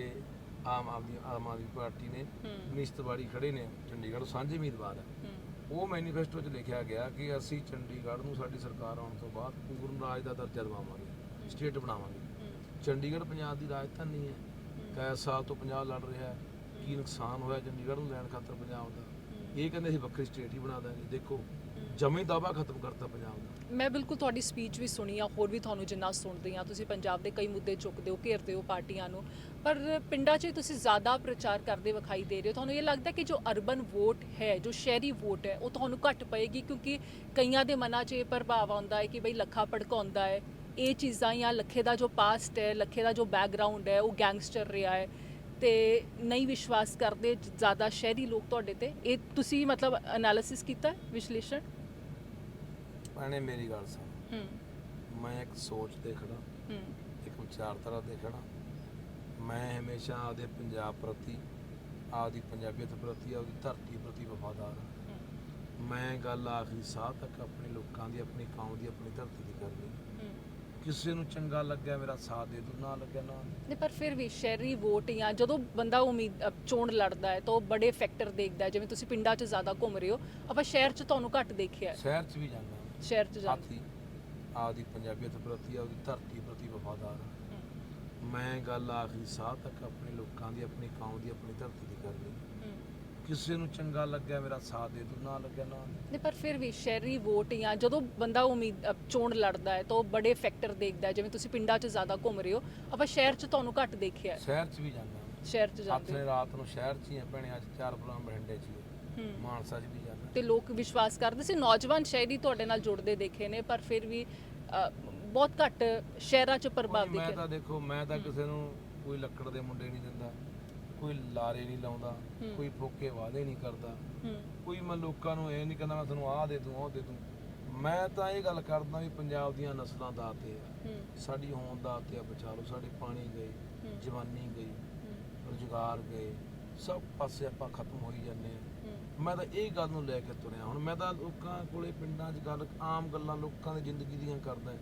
ਆਮ ਆਦਮੀ ਆਮ ਆਦਮੀ ਪਾਰਟੀ ਨੇ ਹੂੰ। ਨਿਸ਼ਤਵਾੜੀ ਖੜੇ ਨੇ ਚੰਡੀਗੜ੍ਹ ਤੋਂ ਸਾਂਝੇ ਉਮੀਦਵਾਰ ਹੂੰ। ਉਹ ਮੈਨੀਫੈਸਟੋ 'ਚ ਲਿਖਿਆ ਗਿਆ ਕਿ ਅਸੀਂ ਚੰਡੀਗੜ੍ਹ ਨੂੰ ਸਾਡੀ ਸਰਕਾਰ ਆਉਣ ਤੋਂ ਬਾਅਦ ਪੂਰਨ ਰਾਜ ਦਾ ਦਰਜਾ ਦਿਵਾਵਾਂਗੇ ਸਟੇਟ ਬਣਾਵਾਂਗੇ। ਚੰਡੀਗੜ੍ਹ ਪੰਜਾਬ ਦੀ ਰਾਜਧਾਨੀ ਹੈ। ਕਈ ਸਾਲ ਤੋਂ ਪੰਜਾਬ ਲੜ ਰਿਹਾ ਹੈ। ਕੀ ਨੁਕਸਾਨ ਹੋਇਆ ਚੰਡੀਗੜ੍ਹ ਨੂੰ ਲੈਣ ਖਾਤਰ ਪੰਜਾਬ ਦਾ? ਇਹ ਕਹਿੰਦੇ ਅਸੀਂ ਵੱਖਰੀ ਸਟੇਟ ਹੀ ਬਣਾ ਦਾਂਗੇ। ਦੇਖੋ ਜਮੇ ਦਾਵਾ ਖਤਮ ਕਰਤਾ ਪੰਜਾਬ ਦਾ। ਮੈਂ ਬਿਲਕੁਲ ਤੁਹਾਡੀ ਸਪੀਚ ਵੀ ਸੁਣੀ ਆ ਹੋਰ ਵੀ ਤੁਹਾਨੂੰ ਜਿੰਨਾ ਸੁਣਦੇ ਆ। ਤੁਸੀਂ ਪੰਜਾਬ ਦੇ ਕਈ ਮੁੱਦੇ ਚੁੱਕਦੇ ਹੋ ਘੇਰਦੇ ਹੋ ਪਾਰਟੀਆਂ ਨੂੰ। ਪਰ ਪਿੰਡਾਂ 'ਚ ਤੁਸੀਂ ਜ਼ਿਆਦਾ ਪ੍ਰਚਾਰ ਕਰਦੇ ਵਿਖਾਈ ਦੇ ਰਹੇ ਹੋ। ਤੁਹਾਨੂੰ ਇਹ ਲੱਗਦਾ ਕਿ ਜੋ ਅਰਬਨ ਵੋਟ ਹੈ ਜੋ ਸ਼ਹਿਰੀ ਵੋਟ ਹੈ ਉਹ ਤੁਹਾਨੂੰ ਘੱਟ ਪਏਗੀ ਕਿਉਂਕਿ ਕਈਆਂ ਦੇ ਮਨਾਂ 'ਚ ਇਹ ਪ੍ਰਭਾਵ ਆਉਂਦਾ ਹੈ ਕਿ ਬਈ ਲੱਖਾ ਭੜਕਾਉਂਦਾ ਹੈ। ਇਹ ਚੀਜ਼ਾਂ ਜਾਂ ਲੱਖੇ ਦਾ ਜੋ ਪਾਸਟ ਹੈ ਲੱਖੇ ਦਾ ਜੋ ਬੈਕਗ੍ਰਾਉਂਡ ਹੈ ਉਹ ਗੈਂਗਸਟਰ ਰਿਹਾ ਹੈ। ਤੇ ਨਹੀਂ ਵਿਸ਼ਵਾਸ ਕਰਦੇ ਜ਼ਿਆਦਾ ਸ਼ਹਿਰੀ ਲੋਕ ਤੁਹਾਡੇ ਤੇ। ਇਹ ਤੁਸੀਂ ਮਤਲਬ ਐਨਾਲਿਸਿਸ ਕੀਤਾ ਹੈ, ਵਿਸ਼ਲੇਸ਼ਣ? ਭੈਣੇ ਮੇਰੀ ਗੱਲ ਸੁਣ। ਹੂੰ। ਮੈਂ ਇੱਕ ਸੋਚ ਤੇ ਖੜਾ ਹੂੰ। ਇੱਕ ਵਿਚਾਰਧਾਰਾ ਤੇ ਖੜਾ ਮੈਂ ਹਮੇਸ਼ਾ ਆਪਦੇ ਪੰਜਾਬ ਪ੍ਰਤੀ ਆਪਦੀ ਪੰਜਾਬੀਅਤ ਪ੍ਰਤੀ ਆਪਦੀ ਧਰਤੀ ਪ੍ਰਤੀ ਵਫਾਦਾਰ ਹਾਂ। ਮੈਂ ਗੱਲ ਆਖਰੀ ਸਾਹ ਤੱਕ ਆਪਣੇ ਲੋਕਾਂ ਦੀ ਆਪਣੀ ਕੌਮ ਦੀ ਆਪਣੀ ਧਰਤੀ ਦੀ ਕਰਨੀ ਕਿਸੇ ਨੂੰ ਚੰਗਾ ਲੱਗਿਆ ਮੇਰਾ ਸਾਥ ਦੇ ਦੂ ਨਾ ਲੱਗਿਆ ਨਾ ਨਹੀਂ ਪਰ ਫਿਰ ਵੀ ਸ਼ਹਿਰੀ ਵੋਟ ਜਾਂ ਜਦੋਂ ਬੰਦਾ ਉਮੀਦ ਚੋਣ ਲੜਦਾ ਹੈ ਤਾਂ ਉਹ ਬੜੇ ਫੈਕਟਰ ਦੇਖਦਾ ਜਿਵੇਂ ਤੁਸੀਂ ਪਿੰਡਾਂ 'ਚ ਜ਼ਿਆਦਾ ਘੁੰਮ ਰਹੇ ਹੋ ਆਪਾਂ ਸ਼ਹਿਰ 'ਚ ਤੁਹਾਨੂੰ ਘੱਟ ਦੇਖਿਆ। ਸ਼ਹਿਰ 'ਚ ਵੀ ਜਾਂਦਾ। ਸ਼ਹਿਰ 'ਚ ਜਾ ਸਾਥੀ ਆਪਦੀ ਪੰਜਾਬੀਅਤ ਪ੍ਰਤੀ ਆਪਦੀ ਧਰਤੀ ਪ੍ਰਤੀ ਵਫਾਦਾਰ ਹਾਂ। ਮੈਂ ਗੱਲ ਆਖਰੀ ਸਾਹ ਤੱਕ ਆਪਣੇ ਲੋਕਾਂ ਦੀ ਆਪਣੀ ਕੌਮ ਦੀ ਆਪਣੀ ਧਰਤੀ ਦੀ ਕਰਨੀ ਕਿਸੇ ਨੂੰ ਚੰਗਾ ਲੱਗਿਆ ਮੇਰਾ ਸਾਥ ਦੇ ਦੂ ਨਾ ਲੱਗਿਆ ਨਾ ਨਹੀਂ ਪਰ ਫਿਰ ਵੀ ਸ਼ਹਿਰੀ ਵੋਟ ਜਾਂ ਜਦੋਂ ਬੰਦਾ ਉਮੀਦ ਅ, ਚੋਣ ਲੜਦਾ ਹੈ ਤਾਂ ਉਹ ਬੜੇ ਫੈਕਟਰ ਦੇਖਦਾ ਹੈ ਜਿਵੇਂ ਤੁਸੀਂ ਪਿੰਡਾਂ 'ਚ ਜ਼ਿਆਦਾ ਘੁੰਮ ਰਹੇ ਹੋ ਆਪਾਂ ਸ਼ਹਿਰ 'ਚ ਤੁਹਾਨੂੰ ਘੱਟ ਦੇਖਿਆ ਹੈ। ਸ਼ਹਿਰ 'ਚ ਵੀ ਜਾਂਦਾ। ਸ਼ਹਿਰ 'ਚ ਜਾਂਦੇ ਹੋ। ਰਾਤ ਨੂੰ ਸ਼ਹਿਰ 'ਚ ਹੀ ਆ ਭੈਣੇ ਅੱਜ ਚਾਰ ਪ੍ਰੋਗਰਾਮ ਬਠਿੰਡੇ 'ਚ ਹੀ ਆ। ਹੂੰ ਮਾਨਸਾ 'ਚ ਵੀ ਜਾਂਦਾ ਤੇ ਲੋਕ ਵਿਸ਼ਵਾਸ ਕਰਦੇ ਸੀ ਨੌਜਵਾਨ ਸ਼ਹਿਰੀ ਤੁਹਾਡੇ ਨਾਲ ਜੁੜਦੇ ਦੇਖੇ ਨੇ ਪਰ ਫਿਰ ਵੀ ਅ, ਬਹੁਤ ਘੱਟ ਸ਼ਹਿਰਾਂ 'ਚ ਪ੍ਰਭਾਵ ਮੈਂ ਦੇਖਿਆ। ਤਾਂ ਦੇਖੋ ਮੈਂ ਤਾਂ ਕਿਸੇ ਨੂੰ ਕੋਈ ਲੱਕੜ ਦੇ ਮੁੰਡੇ ਨਹੀਂ ਦਿੰਦਾ ਕੋਈ ਲਾਰੇ ਨਹੀਂ ਲਾਉਂਦਾ ਹੂੰ। ਕੋਈ ਫੋਕੇ ਵਾਅਦੇ ਨਹੀਂ ਕਰਦਾ। ਹੂੰ। ਕੋਈ ਮੈਂ ਲੋਕਾਂ ਨੂੰ ਇਹ ਨਹੀਂ ਕਹਿੰਦਾ ਮੈਂ ਤੁਹਾਨੂੰ ਆਹ ਦੇ ਦੂੰ ਉਹ ਦੇ ਦੂੰ। ਮੈਂ ਤਾਂ ਇਹ ਗੱਲ ਕਰਦਾ ਵੀ ਪੰਜਾਬ ਦੀਆਂ ਨਸਲਾਂ ਦਾਤੇ ਆ। ਹੂੰ। ਸਾਡੀ ਹੋਂਦ ਦਾਤੇ ਆ ਬਚਾ ਲਓ ਸਾਡੇ ਪਾਣੀ ਗਏ ਹੂੰ। ਜਵਾਨੀ ਗਈ ਹੂੰ, ਰੁਜ਼ਗਾਰ ਗਏ ਸਭ ਪਾਸੇ ਆਪਾਂ ਖਤਮ ਹੋਈ ਜਾਂਦੇ ਆ। ਮੈਂ ਤਾਂ ਇਹ ਗੱਲ ਨੂੰ ਲੈ ਕੇ ਤੁਰਿਆ। ਹੁਣ ਮੈਂ ਤਾਂ ਲੋਕਾਂ ਕੋਲੇ ਪਿੰਡਾਂ 'ਚ ਗੱਲ ਆਮ ਗੱਲਾਂ ਲੋਕਾਂ ਦੀ ਜ਼ਿੰਦਗੀ ਦੀਆਂ ਕਰਦਾ।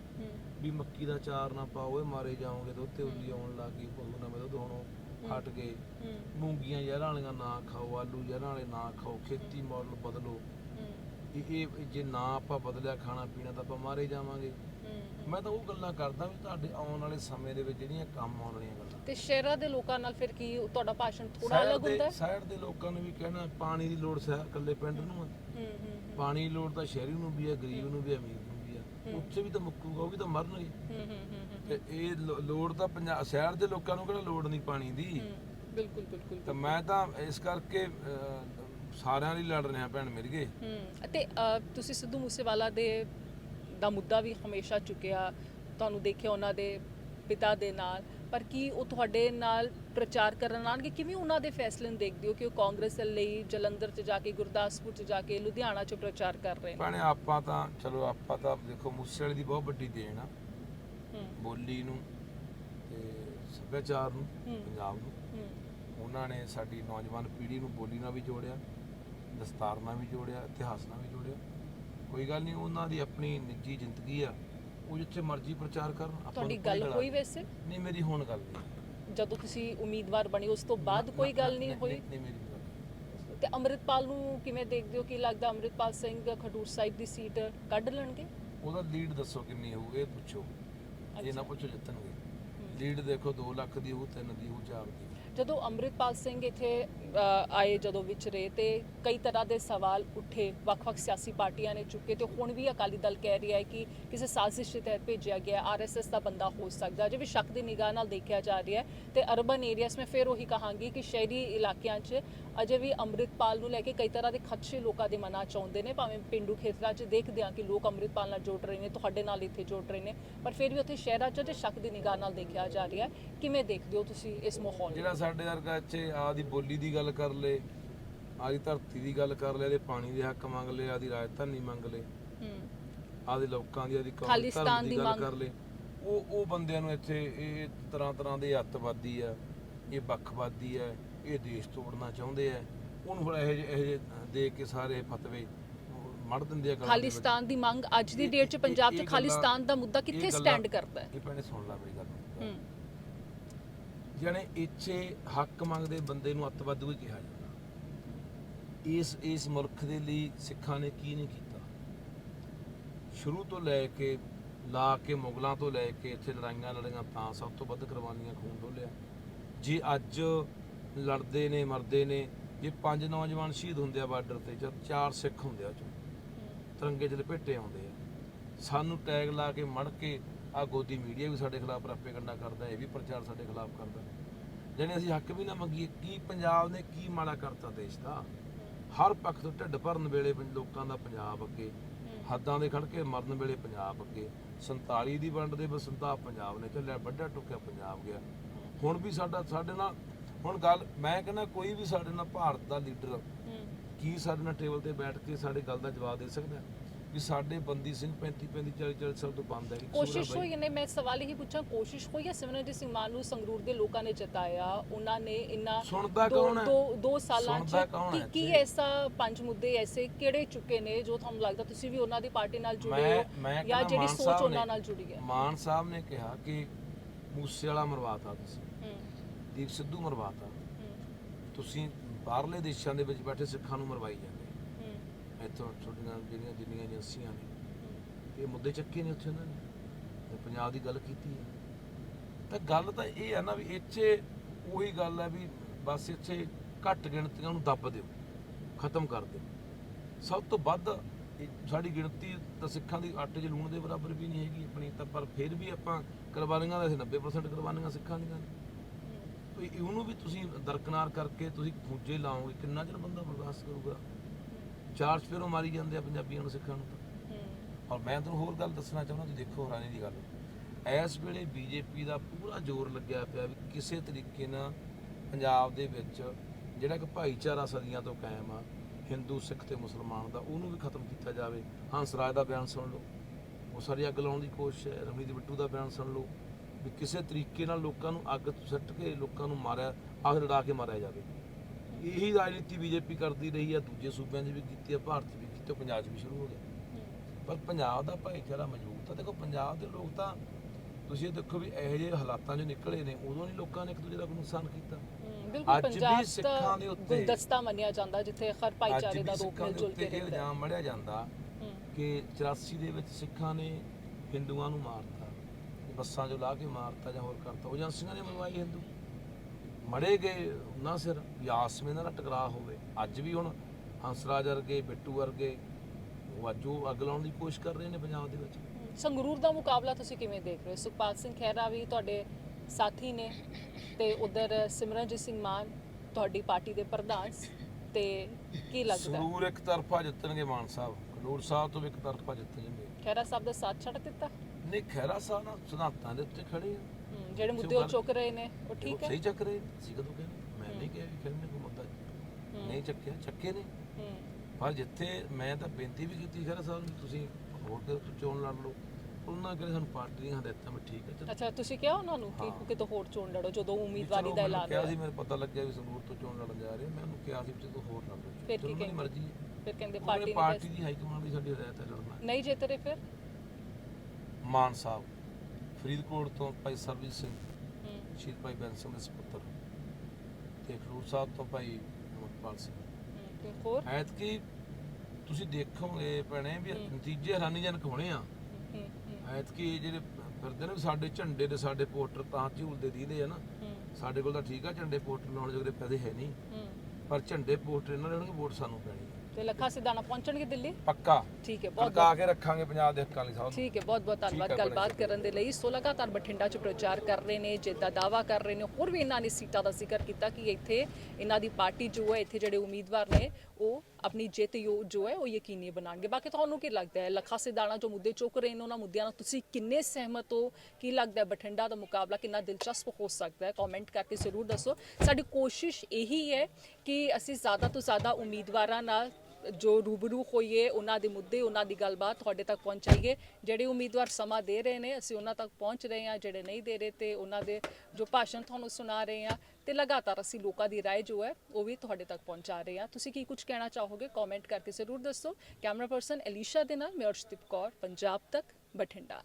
ਵੀ ਮੱਕੀ ਦਾ ਚਾਰ ਨਾ ਪਾਓ ਇਹ ਮਾਰੇ ਜਾਓਗੇ ਤੇ ਉੱਤੇ ਉੱਲੀ ਆਉਣ ਲੱਗ ਗਈ ਪਸ਼ੂ ਨਵੇਂ ਦੁੱਧ ਹੁਣ ਹਟ ਗਏ। ਮੂੰਗੀਆਂ ਜ਼ਹਿਰਾਂ ਵਾਲੀਆਂ ਨਾ ਖਾਓ ਆਲੂ ਜ਼ਹਿਰਾਂ ਵਾਲੇ ਨਾ ਖਾਓ ਖੇਤੀ ਮਾਡਲ ਬਦਲੋ। ਇਹ ਜੇ ਨਾ ਆਪਾਂ ਬਦਲਿਆ ਖਾਣਾ ਪੀਣਾ ਤਾਂ ਆਪਾਂ ਮਾਰੇ ਜਾਵਾਂਗੇ। ਮੈਂ ਤਾਂ ਉਹ ਗੱਲਾਂ ਕਰਦਾ ਵੀ ਤੁਹਾਡੇ ਆਉਣ ਵਾਲੇ ਸਮੇਂ ਦੇ ਵਿੱਚ ਜਿਹੜੀਆਂ ਕੰਮ ਆਉਣ ਵਾਲੀਆਂ ਗੱਲਾਂ। ਤੇ ਸ਼ਹਿਰਾਂ ਦੇ ਲੋਕਾਂ ਨਾਲ ਫਿਰ ਕੀ ਤੁਹਾਡਾ ਭਾਸ਼ਣ ਥੋੜਾ ਅਲੱਗ ਹੁੰਦਾ? ਹੈ ਸਾਈਡ ਦੇ ਲੋਕਾਂ ਨੂੰ ਵੀ ਕਹਿਣਾ ਪਾਣੀ ਦੀ ਲੋੜ ਸ਼ਹਿਰ ਇਕੱਲੇ ਪਿੰਡ ਨੂੰ ਹੂੰ ਹੂੰ ਪਾਣੀ ਦੀ ਲੋੜ ਤਾਂ ਸ਼ਹਿਰੀ ਨੂੰ ਵੀ ਆ ਗਰੀਬ ਨੂੰ ਵੀ ਅਮੀਰ ਨੂੰ ਵੀ ਆ। ਉੱਥੇ ਵੀ ਤਾਂ ਮੁੱਕੂਗਾ ਉਹ ਵੀ ਤਾਂ ਮਰਨਗੇ ਹੂੰ ਹੂੰ ਹੂੰ ਤੇ ਇਹ ਲੋੜ ਤਾਂ ਪੰਜਾਬ ਸ਼ਹਿਰ ਦੇ ਲੋਕਾਂ ਨੂੰ ਕਿਹੜਾ ਲੋੜ ਨਹੀਂ ਪਾਣੀ ਦੀ? ਹੂੰ ਬਿਲਕੁਲ ਬਿਲਕੁਲ ਤਾਂ ਮੈਂ ਤਾਂ ਇਸ ਕਰਕੇ ਸਾਰਿਆਂ ਲਈ ਲੜ ਰਿਹਾ ਭੈਣ ਮੇਰੀਏ। ਹੂੰ ਅ, ਤੁਸੀਂ ਸਿੱਧੂ ਮੂਸੇਵਾਲਾ ਦੇ ਦਾ ਮੁੱਦਾ ਵੀ ਹਮੇਸ਼ਾ ਚੁੱਕਿਆ ਤੁਹਾਨੂੰ ਦੇਖਿਆ ਉਹਨਾਂ ਦੇ ਪਿਤਾ ਦੇ ਨਾਲ। ਪਰ ਕੀ ਉਹ ਤੁਹਾਡੇ ਨਾਲ ਪ੍ਰਚਾਰ ਕਰਨ ਆਣਗੇ ਕਿਵੇਂ ਉਹਨਾਂ ਦੇ ਫੈਸਲੇ ਨੂੰ ਦੇਖਦੇ ਹੋ ਕਿ ਉਹ ਕਾਂਗਰਸ ਲਈ ਜਲੰਧਰ 'ਚ ਜਾ ਕੇ ਗੁਰਦਾਸਪੁਰ 'ਚ ਜਾ ਕੇ ਲੁਧਿਆਣਾ 'ਚ ਪ੍ਰਚਾਰ ਕਰ ਰਹੇ ਨੇ? ਭੈਣੇ ਆਪਾਂ ਤਾਂ ਚਲੋ ਆਪਾਂ ਤਾਂ ਦੇਖੋ ਮੂਸੇ ਵਾਲੇ ਦੀ ਬਹੁਤ ਵੱਡੀ ਦੇਣ ਆ। ਹੂੰ। ਬੋਲੀ ਨੂੰ ਤੇ ਸੱਭਿਆਚਾਰ ਨੂੰ ਹੂੰ। ਪੰਜਾਬ ਨੂੰ। ਹੂੰ। ਉਹਨਾਂ ਨੇ ਸਾਡੀ ਨੌਜਵਾਨ ਪੀੜ੍ਹੀ ਨੂੰ ਬੋਲੀ ਨਾਲ ਵੀ ਜੋੜਿਆ ਦਸਤਾਰ ਨਾਲ ਵੀ ਜੋੜਿਆ ਇਤਿਹਾਸ ਨਾਲ ਵੀ ਜੋੜਿਆ। ਕੋਈ ਗੱਲ ਨਹੀਂ ਉਹਨਾਂ ਦੀ ਆਪਣੀ ਨਿੱਜੀ ਜ਼ਿੰਦਗੀ ਆ। ਉਹ ਜਿੱਥੇ ਮਰਜ਼ੀ ਪ੍ਰਚਾਰ ਕਰਨ ਆਪਾਂ ਤੁਹਾਡੀ ਨੂੰ ਕੋਈ ਗੱਲ ਲੜਾ- ਹੋਈ ਵੈਸੇ? ਨਹੀਂ ਮੇਰੀ ਹੁਣ ਗੱਲ ਨਹੀਂ। ਜਦੋਂ ਤੁਸੀਂ ਉਮੀਦਵਾਰ ਬਣੇ ਉਸ ਤੋਂ ਬਾਅਦ ਕੋਈ ਗੱਲ ਨਹੀਂ ਹੋਈ? ਨਹੀਂ ਮੇਰੀ ਗੱਲ ਨਹੀਂ। ਤੇ ਅੰਮ੍ਰਿਤਪਾਲ ਨੂੰ ਕਿਵੇਂ ਦੇਖਦੇ ਹੋ? ਕੀ ਲੱਗਦਾ ਅੰਮ੍ਰਿਤਪਾਲ ਸਿੰਘ ਖਡੂਰ ਸਾਹਿਬ ਦੀ ਸੀਟ ਕੱਢ ਲੈਣਗੇ? ਉਹਦਾ ਲੀਡ ਦੱਸੋ ਕਿੰਨੀ ਹੋਊ ਇਹ ਪੁੱਛੋ। ਇਹ ਨਾ ਪੁੱਛੋ ਜਿੱਤਣਗੇ। ਲੀਡ ਦੇਖੋ 2 ਲੱਖ ਦੀ ਹੋਊ 3 ਦੀ ਹੋਊ 4 ਦੀ ਜਦੋਂ ਅੰਮ੍ਰਿਤਪਾਲ ਸਿੰਘ ਇੱਥੇ ਆਏ ਜਦੋਂ ਵਿਚਰੇ ਤੇ ਕਈ ਤਰ੍ਹਾਂ ਦੇ ਸਵਾਲ ਉੱਠੇ, ਵੱਖ-ਵੱਖ ਸਿਆਸੀ ਪਾਰਟੀਆਂ ਨੇ ਚੁੱਕੇ ਤੇ ਹੁਣ ਵੀ ਅਕਾਲੀ ਦਲ ਕਹਿ ਰਿਹਾ ਹੈ ਕਿ ਕਿਸੇ ਸਾਜ਼ਿਸ਼ ਦੇ ਤਹਿਤ ਭੇਜਿਆ ਗਿਆ ਆਰਐਸਐਸ ਦਾ ਬੰਦਾ ਹੋ ਸਕਦਾ ਜੇ ਵੀ ਸ਼ੱਕ ਦੀ ਨਿਗਾਹ ਨਾਲ ਦੇਖਿਆ ਜਾ ਰਿਹਾ ਹੈ ਤੇ ਅਰਬਨ ਏਰੀਆਸ ਮੈਂ ਫਿਰ ਉਹੀ ਕਹਾਂਗੀ ਕਿ ਸ਼ਹਿਰੀ ਇਲਾਕਿਆਂ 'ਚ ਅਜੇ ਵੀ ਅੰਮ੍ਰਿਤਪਾਲ ਨੂੰ ਲੈ ਕੇ ਕਈ ਤਰ੍ਹਾਂ ਦੇ ਖਦਸ਼ੇ ਲੋਕਾਂ ਦੇ ਮਨਾਂ 'ਚ ਆਉਂਦੇ ਨੇ, ਭਾਵੇਂ ਪਿੰਡੂ ਖੇਤਰਾਂ 'ਚ ਦੇਖਦੇ ਹਾਂ ਕਿ ਲੋਕ ਅੰਮ੍ਰਿਤਪਾਲ ਨਾਲ ਜੁੜ ਰਹੇ ਨੇ, ਤੁਹਾਡੇ ਨਾਲ ਇੱਥੇ ਜੁੜ ਰਹੇ ਨੇ, ਪਰ ਫਿਰ ਵੀ ਉੱਥੇ ਸ਼ਹਿਰਾਂ 'ਚ ਜੇ ਸ਼ੱਕ ਦੀ ਨਿਗਾਹ ਨਾਲ ਦੇਖਿਆ ਜਾ ਰਿਹਾ ਹੈ। ਕਿਵੇਂ ਦੇਖਦੇ ਹੋ ਤੁਸੀਂ ਇਸ ਮਾਹੌਲ ਜਿਹੜਾ ਸਾਡੇ ਵਰਗਾ ਇੱਥੇ ਆਦੀ ਬੋਲੀ ਦੀ ਗੱਲ ਕਰ ਲੇ ਆਦੀ ਧਰਤੀ ਦੀ ਗੱਲ ਕਰ ਲੇ ਇਹਦੇ ਪਾਣੀ ਦੇ ਹੱਕ ਮੰਗ ਲੇ ਆਦੀ ਰਾਜਧਾਨੀ ਮੰਗ ਲੇ ਹੂੰ। ਆਦੀ ਲੋਕਾਂ ਦੀ ਆਦੀ ਕੌਮ ਧਰਮ ਦੀ ਗੱਲ। ਕਰ ਲੇ। ਉਹ ਉਹ ਬੰਦਿਆਂ ਨੂੰ ਇੱਥੇ ਇਹ ਤਰ੍ਹਾਂ ਤਰ੍ਹਾਂ ਦੇ ਅੱਤਵਾਦੀ ਆ ਇਹ ਵੱਖਵਾਦੀ ਆ ਇਹ ਦੇਸ਼ ਤੋੜਨਾ ਚਾਹੁੰਦੇ ਆ ਉਹਨੂੰ ਫਿਰ ਇਹ ਜਿਹੇ- ਇਹ ਜਿਹੇ ਦੇ ਕੇ ਸਾਰੇ ਫਤਵੇ ਮੜ ਦਿੰਦੇ ਆ। ਖਾਲਿਸਤਾਨ ਦੀ ਮੰਗ ਅੱਜ ਦੀ ਡੇਟ 'ਚ ਪੰਜਾਬ 'ਚ ਖਾਲਿਸਤਾਨ ਦਾ ਮੁੱਦਾ ਕਿੱਥੇ ਸਟੈਂਡ ਕਰਦਾ ਹੈ? ਇਹ ਭੈਣੇ ਸੁਣ ਲੈ ਮੇਰੀ ਗੱਲ। ਹੂੰ। ਜਾਣੇ ਇੱਥੇ ਹੱਕ ਮੰਗਦੇ ਬੰਦੇ ਨੂੰ ਅੱਤਵਾਦੀ ਵੀ ਕਿਹਾ ਜਾਂਦਾ। ਇਸ ਇਸ ਮੁਲਕ ਦੇ ਲਈ ਸਿੱਖਾਂ ਨੇ ਕੀ ਨਹੀਂ ਕੀਤਾ? ਸ਼ੁਰੂ ਤੋਂ ਲੈ ਕੇ ਲਾ ਕੇ ਮੁਗਲਾਂ ਤੋਂ ਲੈ ਕੇ ਇੱਥੇ ਲੜਾਈਆਂ ਲੜੀਆਂ ਤਾਂ ਸਭ ਤੋਂ ਵੱਧ ਕੁਰਬਾਨੀਆਂ ਖੂਨ ਡੋਲਿਆ ਜੇ ਅੱਜ ਲੜਦੇ ਨੇ ਮਰਦੇ ਨੇ ਜੇ ਪੰਜ ਨੌਜਵਾਨ ਸ਼ਹੀਦ ਹੁੰਦੇ ਆ ਬਾਰਡਰ ਤੇ ਜਾਂ ਚਾਰ ਸਿੱਖ ਹੁੰਦੇ ਆ 'ਚੋਂ ਤਿਰੰਗੇ 'ਚ ਲਪੇਟੇ ਆਉਂਦੇ ਆ ਸਾਨੂੰ ਟੈਗ ਲਾ ਕੇ ਮੜ ਕੇ ਆ ਗੋਦੀ ਮੀਡੀਆ ਵੀ ਸਾਡੇ ਖਿਲਾਫ ਪ੍ਰੋਪੇਗੈਂਡਾ ਕਰਦਾ ਇਹ ਵੀ ਪ੍ਰਚਾਰ ਸਾਡੇ ਖਿਲਾਫ ਕਰਦਾ। ਜਿਹਨੇ ਅਸੀਂ ਹੱਕ ਵੀ ਨਾ ਮੰਗੀਏ ਕੀ ਪੰਜਾਬ ਨੇ ਕੀ ਮਾੜਾ ਕਰਤਾ ਦੇਸ਼ ਦਾ? ਹਰ ਪੱਖ ਤੋਂ ਢਿੱਡ ਭਰਨ ਵੇਲੇ ਲੋਕਾਂ ਦਾ ਪੰਜਾਬ ਅੱਗੇ ਹੱਦਾਂ ਦੇ ਖੜ ਕੇ ਮਰਨ ਵੇਲੇ ਪੰਜਾਬ ਅੱਗੇ। 47 ਦੀ ਵੰਡ ਦੇ ਬਸੰਤਾ ਪੰਜਾਬ ਨੇ ਚੱਲਿਆ ਵੱਡਾ ਟੁੱਕਿਆ ਪੰਜਾਬ ਗਿਆ। ਹੁਣ ਵੀ ਸਾਡਾ ਸਾਡੇ ਨਾਲ ਹੁਣ ਗੱਲ ਮੈਂ ਕਹਿੰਦਾ ਕੋਈ ਵੀ ਸਾਡੇ ਨਾਲ ਭਾਰਤ ਦਾ ਲੀਡਰ ਕੀ ਸਾਡੇ ਨਾਲ ਟੇਬਲ ਤੇ ਬੈਠ ਕੇ ਸਾਡੇ ਗੱਲ ਦਾ ਜਵਾਬ ਦੇ ਸਕਦਾ? ਹੈ? ਵੀ ਸਾਡੇ ਬੰਦੀ ਸਿੰਘ 35 35 40 40 ਸਾਲ ਤੋਂ ਬੰਦ ਹੈ ਹੈ ਕੋਸ਼ਿਸ਼? ਹੋਈ ਨੇ ਮੈਂ ਸਵਾਲ ਇਹੀ ਪੁੱਛਾਂ ਕੋਸ਼ਿਸ਼ ਹੋਈ ਹੈ ਸਿਮਰਨਜੀਤ ਸਿੰਘ ਮਾਨ ਨੂੰ ਸੰਗਰੂਰ ਦੇ ਲੋਕਾਂ ਨੇ ਜਤਾਇਆ? ਉਹਨਾਂ ਨੇ ਇੰਨਾ ਸੁਣਦਾ ਕੌਣ ਹੈ? ਦੋ ਦੋ ਸਾਲਾਂ ਚ ਕੀ ਹੈ? ਐਸਾ ਪੰਜ ਮੁੱਦੇ ਐਸੇ ਕਿਹੜੇ ਚੁੱਕੇ ਨੇ ਜੋ ਤੁਹਾਨੂੰ ਲੱਗਦਾ ਤੁਸੀਂ ਵੀ ਉਹਨਾਂ ਦੀ ਪਾਰਟੀ ਨਾਲ ਜੁੜੇ ਹੋ ਜਾਂ ਜਿਹੜੀ ਸੋਚ ਉਹਨਾਂ ਨਾਲ ਜੁੜੀ ਹੈ? ਮਾਨ ਸਾਹਿਬ ਨੇ ਕਿਹਾ ਕਿ ਮੂਸੇ ਵਾਲਾ ਮਰਵਾਤਾ ਤੁਸੀਂ। ਹੂੰ। ਦੀਪ ਸਿੱਧੂ ਮਰਵਾਤਾ। ਹੂੰ। ਤੁਸੀਂ ਬਾਹਰਲੇ ਦੇਸ਼ਾਂ ਦੇ ਵਿੱਚ ਬੈਠੇ ਸਿੱਖਾਂ ਨੂੰ ਮਰਵਾਈ ਜਾਂਦੇ ਇੱਥੋਂ ਛੋਟੀਆਂ ਜਿਹੜੀਆਂ ਜਿੰਨੀਆਂ ਏਜੰਸੀਆਂ ਨੇ ਇਹ ਮੁੱਦੇ ਚੱਕੇ ਨੇ ਉੱਥੇ ਉਹਨਾਂ ਨੇ ਤੇ ਪੰਜਾਬ ਦੀ ਗੱਲ ਕੀਤੀ ਹੈ। ਤਾਂ ਗੱਲ ਤਾਂ ਇਹ ਹੈ ਨਾ ਵੀ ਇੱਥੇ ਉਹੀ ਗੱਲ ਹੈ ਵੀ ਬਸ ਇੱਥੇ ਘੱਟ ਗਿਣਤੀਆਂ ਨੂੰ ਦੱਬ ਦਿਓ ਖਤਮ ਕਰ ਦਿਓ। ਸਭ ਤੋਂ ਵੱਧ ਸਾਡੀ ਗਿਣਤੀ ਤਾਂ ਸਿੱਖਾਂ ਦੀ ਆਟੇ 'ਚ ਲੂਣ ਦੇ ਬਰਾਬਰ ਵੀ ਨਹੀਂ ਹੈਗੀ ਆਪਣੀ ਤਾਂ ਪਰ ਫਿਰ ਵੀ ਆਪਾਂ ਕੁਰਬਾਨੀਆਂ ਦਾ ਅਸੀਂ 90% ਕੁਰਬਾਨੀਆਂ ਸਿੱਖਾਂ ਦੀਆਂ ਨੇ। ਵੀ ਉਹਨੂੰ ਵੀ ਤੁਸੀਂ ਦਰਕਨਾਰ ਕਰਕੇ ਤੁਸੀਂ ਖੂਜੇ ਲਾਓਗੇ ਕਿੰਨਾ ਚਿਰ ਬੰਦਾ ਬਰਦਾਸ਼ਤ ਕਰੂਗਾ? ਚਾਰ ਸਪੇਰੋਂ ਮਾਰੀ ਜਾਂਦੇ ਆ ਪੰਜਾਬੀਆਂ ਨੂੰ ਸਿੱਖਾਂ ਨੂੰ ਤਾਂ। ਔਰ ਮੈਂ ਤੁਹਾਨੂੰ ਹੋਰ ਗੱਲ ਦੱਸਣਾ ਚਾਹੁੰਦਾ ਤੁਸੀਂ ਦੇਖੋ ਹੈਰਾਨੀ ਦੀ ਗੱਲ। ਇਸ ਵੇਲੇ ਬੀਜੇਪੀ ਦਾ ਪੂਰਾ ਜ਼ੋਰ ਲੱਗਿਆ ਪਿਆ ਵੀ ਕਿਸੇ ਤਰੀਕੇ ਨਾਲ ਪੰਜਾਬ ਦੇ ਵਿੱਚ ਜਿਹੜਾ ਕਿ ਭਾਈਚਾਰਾ ਸਦੀਆਂ ਤੋਂ ਕਾਇਮ ਆ ਹਿੰਦੂ ਸਿੱਖ ਤੇ ਮੁਸਲਮਾਨ ਦਾ ਉਹਨੂੰ ਵੀ ਖਤਮ ਕੀਤਾ ਜਾਵੇ। ਹੰਸ ਰਾਜ ਦਾ ਬਿਆਨ ਸੁਣ ਲਓ। ਉਹ ਸਾਰੀ ਅੱਗ ਲਾਉਣ ਦੀ ਕੋਸ਼ਿਸ਼ ਹੈ ਰਮਨੀਤ ਬਿੱਟੂ ਦਾ ਬਿਆਨ ਸੁਣ ਲਓ। ਵੀ ਕਿਸੇ ਤਰੀਕੇ ਨਾਲ ਲੋਕਾਂ ਨੂੰ ਅੱਗ ਸੁੱਟ ਕੇ ਲੋਕਾਂ ਨੂੰ ਮਾਰਿਆ ਅੱਗ ਲੜਾ ਕੇ ਮਾਰਿਆ ਜਾਵੇ। ਇਹੀ ਰਾਜਨੀਤੀ ਬੀਜੇਪੀ ਕਰਦੀ ਰਹੀ ਹੈ ਦੂਜੇ ਸੂਬਿਆਂ 'ਚ ਵੀ ਕੀਤੀ ਹੈ ਭਾਰਤ 'ਚ ਵੀ ਕੀਤੀ ਪੰਜਾਬ 'ਚ ਵੀ ਸ਼ੁਰੂ ਹੋ ਗਿਆ। ਪਰ ਪੰਜਾਬ ਦਾ ਭਾਈਚਾਰਾ ਮਜ਼ਬੂਤ ਹੈ ਦੇਖੋ ਪੰਜਾਬ ਦੇ ਲੋਕ ਤਾਂ ਤੁਸੀਂ ਇਹ ਦੇਖੋ ਵੀ ਇਹੋ ਜਿਹੇ ਹਾਲਾਤਾਂ 'ਚੋਂ ਨਿਕਲੇ ਨੇ ਉਦੋਂ ਨਹੀਂ ਲੋਕਾਂ ਨੇ ਇੱਕ ਦੂਜੇ ਦਾ ਕੋਈ ਨੁਕਸਾਨ ਕੀਤਾ। ਬਿਲਕੁਲ ਅੱਜ ਵੀ ਪੰਜਾਬ ਸਿੱਖਾਂ ਦਾ ਉੱਤੇ- ਗੁਲਦਸਤਾ ਮੰਨਿਆ ਜਾਂਦਾ ਜਿੱਥੇ ਹਰ ਅੱਜ ਭਾਈਚਾਰੇ ਵੀ ਦਾ ਰੂਪ ਸਿੱਖਾਂ ਮਿਲ ਦੇ ਜੁਲ ਉੱਤੇ ਕੇ ਇਹ ਰਹਿੰਦਾ। ਹੈ ਇਲਜ਼ਾਮ ਮੜਿਆ ਜਾਂਦਾ ਹੂੰ, ਕਿ 84 ਦੇ ਵਿੱਚ ਸਿੱਖਾਂ ਨੇ ਹਿੰਦੂਆਂ ਨੂੰ ਮਾਰਤਾ ਬੱਸਾਂ 'ਚੋਂ ਲਾ ਕੇ ਮਾਰਤਾ ਜਾਂ ਹੋਰ ਕਰਤਾ। ਉਹ ਏਜੰਸੀਆਂ ਨੇ ਮਰਵਾਈ ਹਿੰਦੂ। ਮੜੇ ਗਏ ਉਹਨਾਂ ਸਿਰ ਵਿੱਚ ਇਹਨਾਂ ਦਾ ਟਕਰਾਅ ਹੋਵੇ। ਅੱਜ ਵੀ ਹੁਣ ਹੰਸਰਾਜ ਵਰਗੇ ਬਿੱਟੂ ਵਰਗੇ ਉਹ ਅੱਜ ਉਹ ਅੱਗ ਲਾਉਣ ਦੀ ਕੋਸ਼ਿਸ਼ ਕਰ ਰਹੇ ਨੇ ਪੰਜਾਬ ਦੇ ਵਿੱਚ। ਸੰਗਰੂਰ ਦਾ ਮੁਕਾਬਲਾ ਤੁਸੀਂ ਕਿਵੇਂ ਦੇਖ ਰਹੇ ਹੋ? ਸੁਖਪਾਲ ਸਿੰਘ ਖਹਿਰਾ ਵੀ ਤੁਹਾਡੇ ਸਾਥੀ ਨੇ ਤੇ ਉਧਰ ਸਿਮਰਨਜੀਤ ਸਿੰਘ ਮਾਨ ਤੁਹਾਡੀ ਪਾਰਟੀ ਦੇ ਪ੍ਰਧਾਨ ਤੇ ਕੀ ਲੱਗਦਾ? ਸਰੂਰ ਇੱਕ ਤਰਫਾ ਜਿੱਤਣਗੇ ਮਾਨ ਸਾਹਿਬ ਖਡੂਰ ਸਾਹਿਬ ਤੋਂ ਵੀ ਇੱਕ ਤਰਫਾ ਜਿੱਤ ਜਾਣਗੇ ਖਹਿਰਾ ਸਾਹਿਬ ਦਾ ਸਾਥ ਛੱਡ ਦਿੱਤਾ? ਨਹੀਂ ਖੈਰਾ ਸਾਹਿਬ ਨਾਲ ਸਿਧਾਂਤਾਂ ਦੇ ਉੱਤੇ ਖੜੇ ਆ। ਜਿਹੜੇ ਮੁੱਦੇ ਉਹ ਚੁੱਕ ਰਹੇ ਨੇ ਉਹ ਠੀਕ ਹੈ? ਸਹੀ ਚੱਕ ਰਹੇ ਨੇ। ਅਸੀਂ ਕਦੋਂ ਕਹਿੰਦੇ ਮੈਂ ਨਹੀਂ ਕਿਹਾ ਵੀ ਖੜਨੇ ਕੋਈ ਮੁੱਦਾ। ਨਹੀਂ ਚੱਕਿਆ ਚੱਕੇ ਨੇ। ਹੂੰ, ਪਰ ਜਿੱਥੇ ਮੈਂ ਤਾਂ ਬੇਨਤੀ ਵੀ ਕੀਤੀ ਖੈਰਾ ਸਾਹਿਬ ਨੂੰ ਤੁਸੀਂ ਹੋਰ ਤੇ ਚੋਣ ਲੜ ਲਓ। ਉਹਨਾਂ ਕਹਿੰਦੇ ਸਾਨੂੰ ਪਾਰਟੀ ਦੀਆਂ ਹਦਾਇਤਾਂ ਵੀ ਠੀਕ ਹੈ ਅੱਛਾ ਤੁਸੀਂ ਕਿਹਾ ਉਹਨਾਂ ਨੂੰ ਕਿ ਹਾਂ। ਕਿਤੋਂ ਹੋਰ ਚੋਣ ਲੜੋ ਜਦੋਂ ਉਮੀਦਵਾਰੀ ਦਾ ਐਲਾਨ ਕਿਹਾ ਸੀ ਹੋਇਆ। ਮੈਨੂੰ ਪਤਾ ਲੱਗਿਆ ਵੀ ਸੰਗਰੂਰ ਤੋਂ ਚੋਣ ਲੜਨ ਜਾ ਰਹੇ ਮੈਂ ਉਹਨੂੰ ਕਿਹਾ ਸੀ ਵੀ ਚਲੋ ਹੋਰ ਲੜ ਲਓ। ਫਿਰ ਕੀ ਚਲੋ ਉਹਨਾਂ ਦੀ ਕਹਿੰਦੇ? ਮਰਜ਼ੀ ਹੈ। ਫਿਰ ਕਹਿੰਦੇ ਪਾਰਟੀ ਕਹਿੰਦੇ ਨੇ ਪਾਰਟੀ ਦੀ ਹਾਈ ਕਮਾਂਡ ਦੀ ਸਾਡੀ ਹਦਾਇਤ ਹੈ ਲੜਨਾ ਨਹੀਂ ਜਿੱਤ ਰਹੇ ਫਿਰ? ਮਾਨ ਸਾਹਿਬ। ਫਰੀਦਕੋਟ ਤੋਂ ਭਾਈ ਸਰਬਜੀਤ ਸਿੰਘ ਹੂੰ, ਸ਼ਹੀਦ ਭਾਈ ਬੈਂਸ ਸਿੰਘ ਦੇ ਸੁਪੁੱਤਰ ਤੇ ਖਡੂਰ ਸਾਹਿਬ ਤੋਂ ਭਾਈ ਅਮਰਪਾਲ ਸਿੰਘ। ਹੂੰ, ਤੇ ਹੋਰ? ਐਤਕੀ ਤੁਸੀਂ ਦੇਖੋਗੇ ਭੈਣੇ ਵੀ ਹੂੰ। ਨਤੀਜੇ ਹੈਰਾਨੀਜਨਕ ਹੋਣੇ ਆ। ਹੂੰ, ਹੂੰ, ਐਤਕੀ ਜਿਹੜੇ ਫਿਰਦੇ ਨੇ ਵੀ ਸਾਡੇ ਝੰਡੇ ਦੇ ਸਾਡੇ ਪੋਸਟਰ ਤਾਂ ਝੂਲਦੇ ਦੀਦੇ ਆ ਨਾ। ਹੂੰ, ਸਾਡੇ ਕੋਲ ਤਾਂ ਠੀਕ ਆ ਝੰਡੇ ਪੋਸਟਰ ਲਾਉਣ ਜੋਗੇ ਪੈਸੇ ਹੈ ਨਹੀਂ। ਹੂੰ। ਪਰ ਝੰਡੇ ਪੋਸਟਰ ਇਹਨਾਂ ਲੈਣਗੇ ਵੋਟ ਸਾਨੂੰ ਪੈਣੀ। ਤੇ ਲੱਖਾ ਸਿਧਾਣਾ ਪਹੁੰਚਣਗੇ ਦਿੱਲੀ? ਪੱਕਾ। ਠੀਕ ਹੈ ਬਹੁਤ ਖੜਕਾ ਕੇ ਰੱਖਾਂਗੇ ਪੰਜਾਬ ਦੇ ਹੱਕਾਂ ਲਈ ਸਾਹਿਬ ਠੀਕ ਹੈ ਬਹੁਤ ਬਹੁਤ ਧੰਨਵਾਦ। ਗੱਲਬਾਤ ਕਰਨ ਦੇ ਲਈ ਸੋ ਲਗਾਤਾਰ ਬਠਿੰਡਾ 'ਚ ਪ੍ਰਚਾਰ ਕਰ ਰਹੇ ਨੇ ਜਿੱਤ ਦਾ ਦਾਵਾ ਕਰ ਰਹੇ ਨੇ। ਹੋਰ ਵੀ ਇਹਨਾਂ ਨੇ ਸੀਟਾਂ ਦਾ ਜ਼ਿਕਰ ਕੀਤਾ ਕਿ ਇੱਥੇ ਇਹਨਾਂ ਦੀ ਪਾਰਟੀ ਜੋ ਹੈ ਇੱਥੇ ਜਿਹੜੇ ਉਮੀਦਵਾਰ ਨੇ ਉਹ ਆਪਣੀ ਜਿੱਤ ਜੋ ਹੈ ਉਹ ਯਕੀਨੀ ਬਣਾਉਣਗੇ। ਬਾਕੀ ਤੁਹਾਨੂੰ ਕੀ ਲੱਗਦਾ ਹੈ? ਲੱਖਾ ਸਿਧਾਣਾ ਜੋ ਮੁੱਦੇ ਚੁੱਕ ਰਹੇ ਨੇ ਉਹਨਾਂ ਮੁੱਦਿਆਂ ਨਾਲ ਤੁਸੀਂ ਕਿੰਨੇ ਸਹਿਮਤ ਹੋ? ਕੀ ਲੱਗਦਾ ਬਠਿੰਡਾ ਦਾ ਮੁਕਾਬਲਾ ਕਿੰਨਾ ਦਿਲਚਸਪ ਹੋ ਸਕਦਾ ਹੈ? ਕਮੈਂਟ ਕਰਕੇ ਜ਼ਰੂਰ ਦੱਸੋ। ਸਾਡੀ ਕੋਸ਼ਿਸ਼ ਇਹੀ ਹੈ ਕਿ ਅਸੀਂ ਜ਼ਿਆਦਾ ਤੋਂ ਜ਼ਿਆਦਾ ਉਮੀਦਵਾਰਾਂ ਨਾਲ ਜੋ ਰੂਬਰੂ ਹੋਈਏ ਉਹਨਾਂ ਦੇ ਮੁੱਦੇ ਉਹਨਾਂ ਦੀ ਗੱਲਬਾਤ ਤੁਹਾਡੇ ਤੱਕ ਪਹੁੰਚਾਈਏ ਜਿਹੜੇ ਉਮੀਦਵਾਰ ਸਮਾਂ ਦੇ ਰਹੇ ਨੇ ਅਸੀਂ ਉਹਨਾਂ ਤੱਕ ਪਹੁੰਚ ਰਹੇ ਹਾਂ ਜਿਹੜੇ ਨਹੀਂ ਦੇ ਰਹੇ ਤੇ ਉਹਨਾਂ ਦੇ ਜੋ ਭਾਸ਼ਣ ਤੁਹਾਨੂੰ ਸੁਣਾ ਰਹੇ ਹਾਂ ਤੇ ਲਗਾਤਾਰ ਅਸੀਂ ਲੋਕਾਂ ਦੀ رائے ਜੋ ਹੈ ਉਹ ਵੀ ਤੁਹਾਡੇ ਤੱਕ ਪਹੁੰਚਾ ਰਹੇ ਹਾਂ ਤੁਸੀਂ ਕੀ ਕੁਝ ਕਹਿਣਾ ਚਾਹੋਗੇ ਕਮੈਂਟ ਕਰਕੇ ਜ਼ਰੂਰ ਦੱਸੋ ਕੈਮਰਾ ਪਰਸਨ ਐਲੀਸ਼ਾ ਦੇ ਨਾਲ ਮੈਂ ਅਰਸ਼ਦੀਪ ਕੌਰ ਪੰਜਾਬ ਤੱਕ ਬਠਿੰਡਾ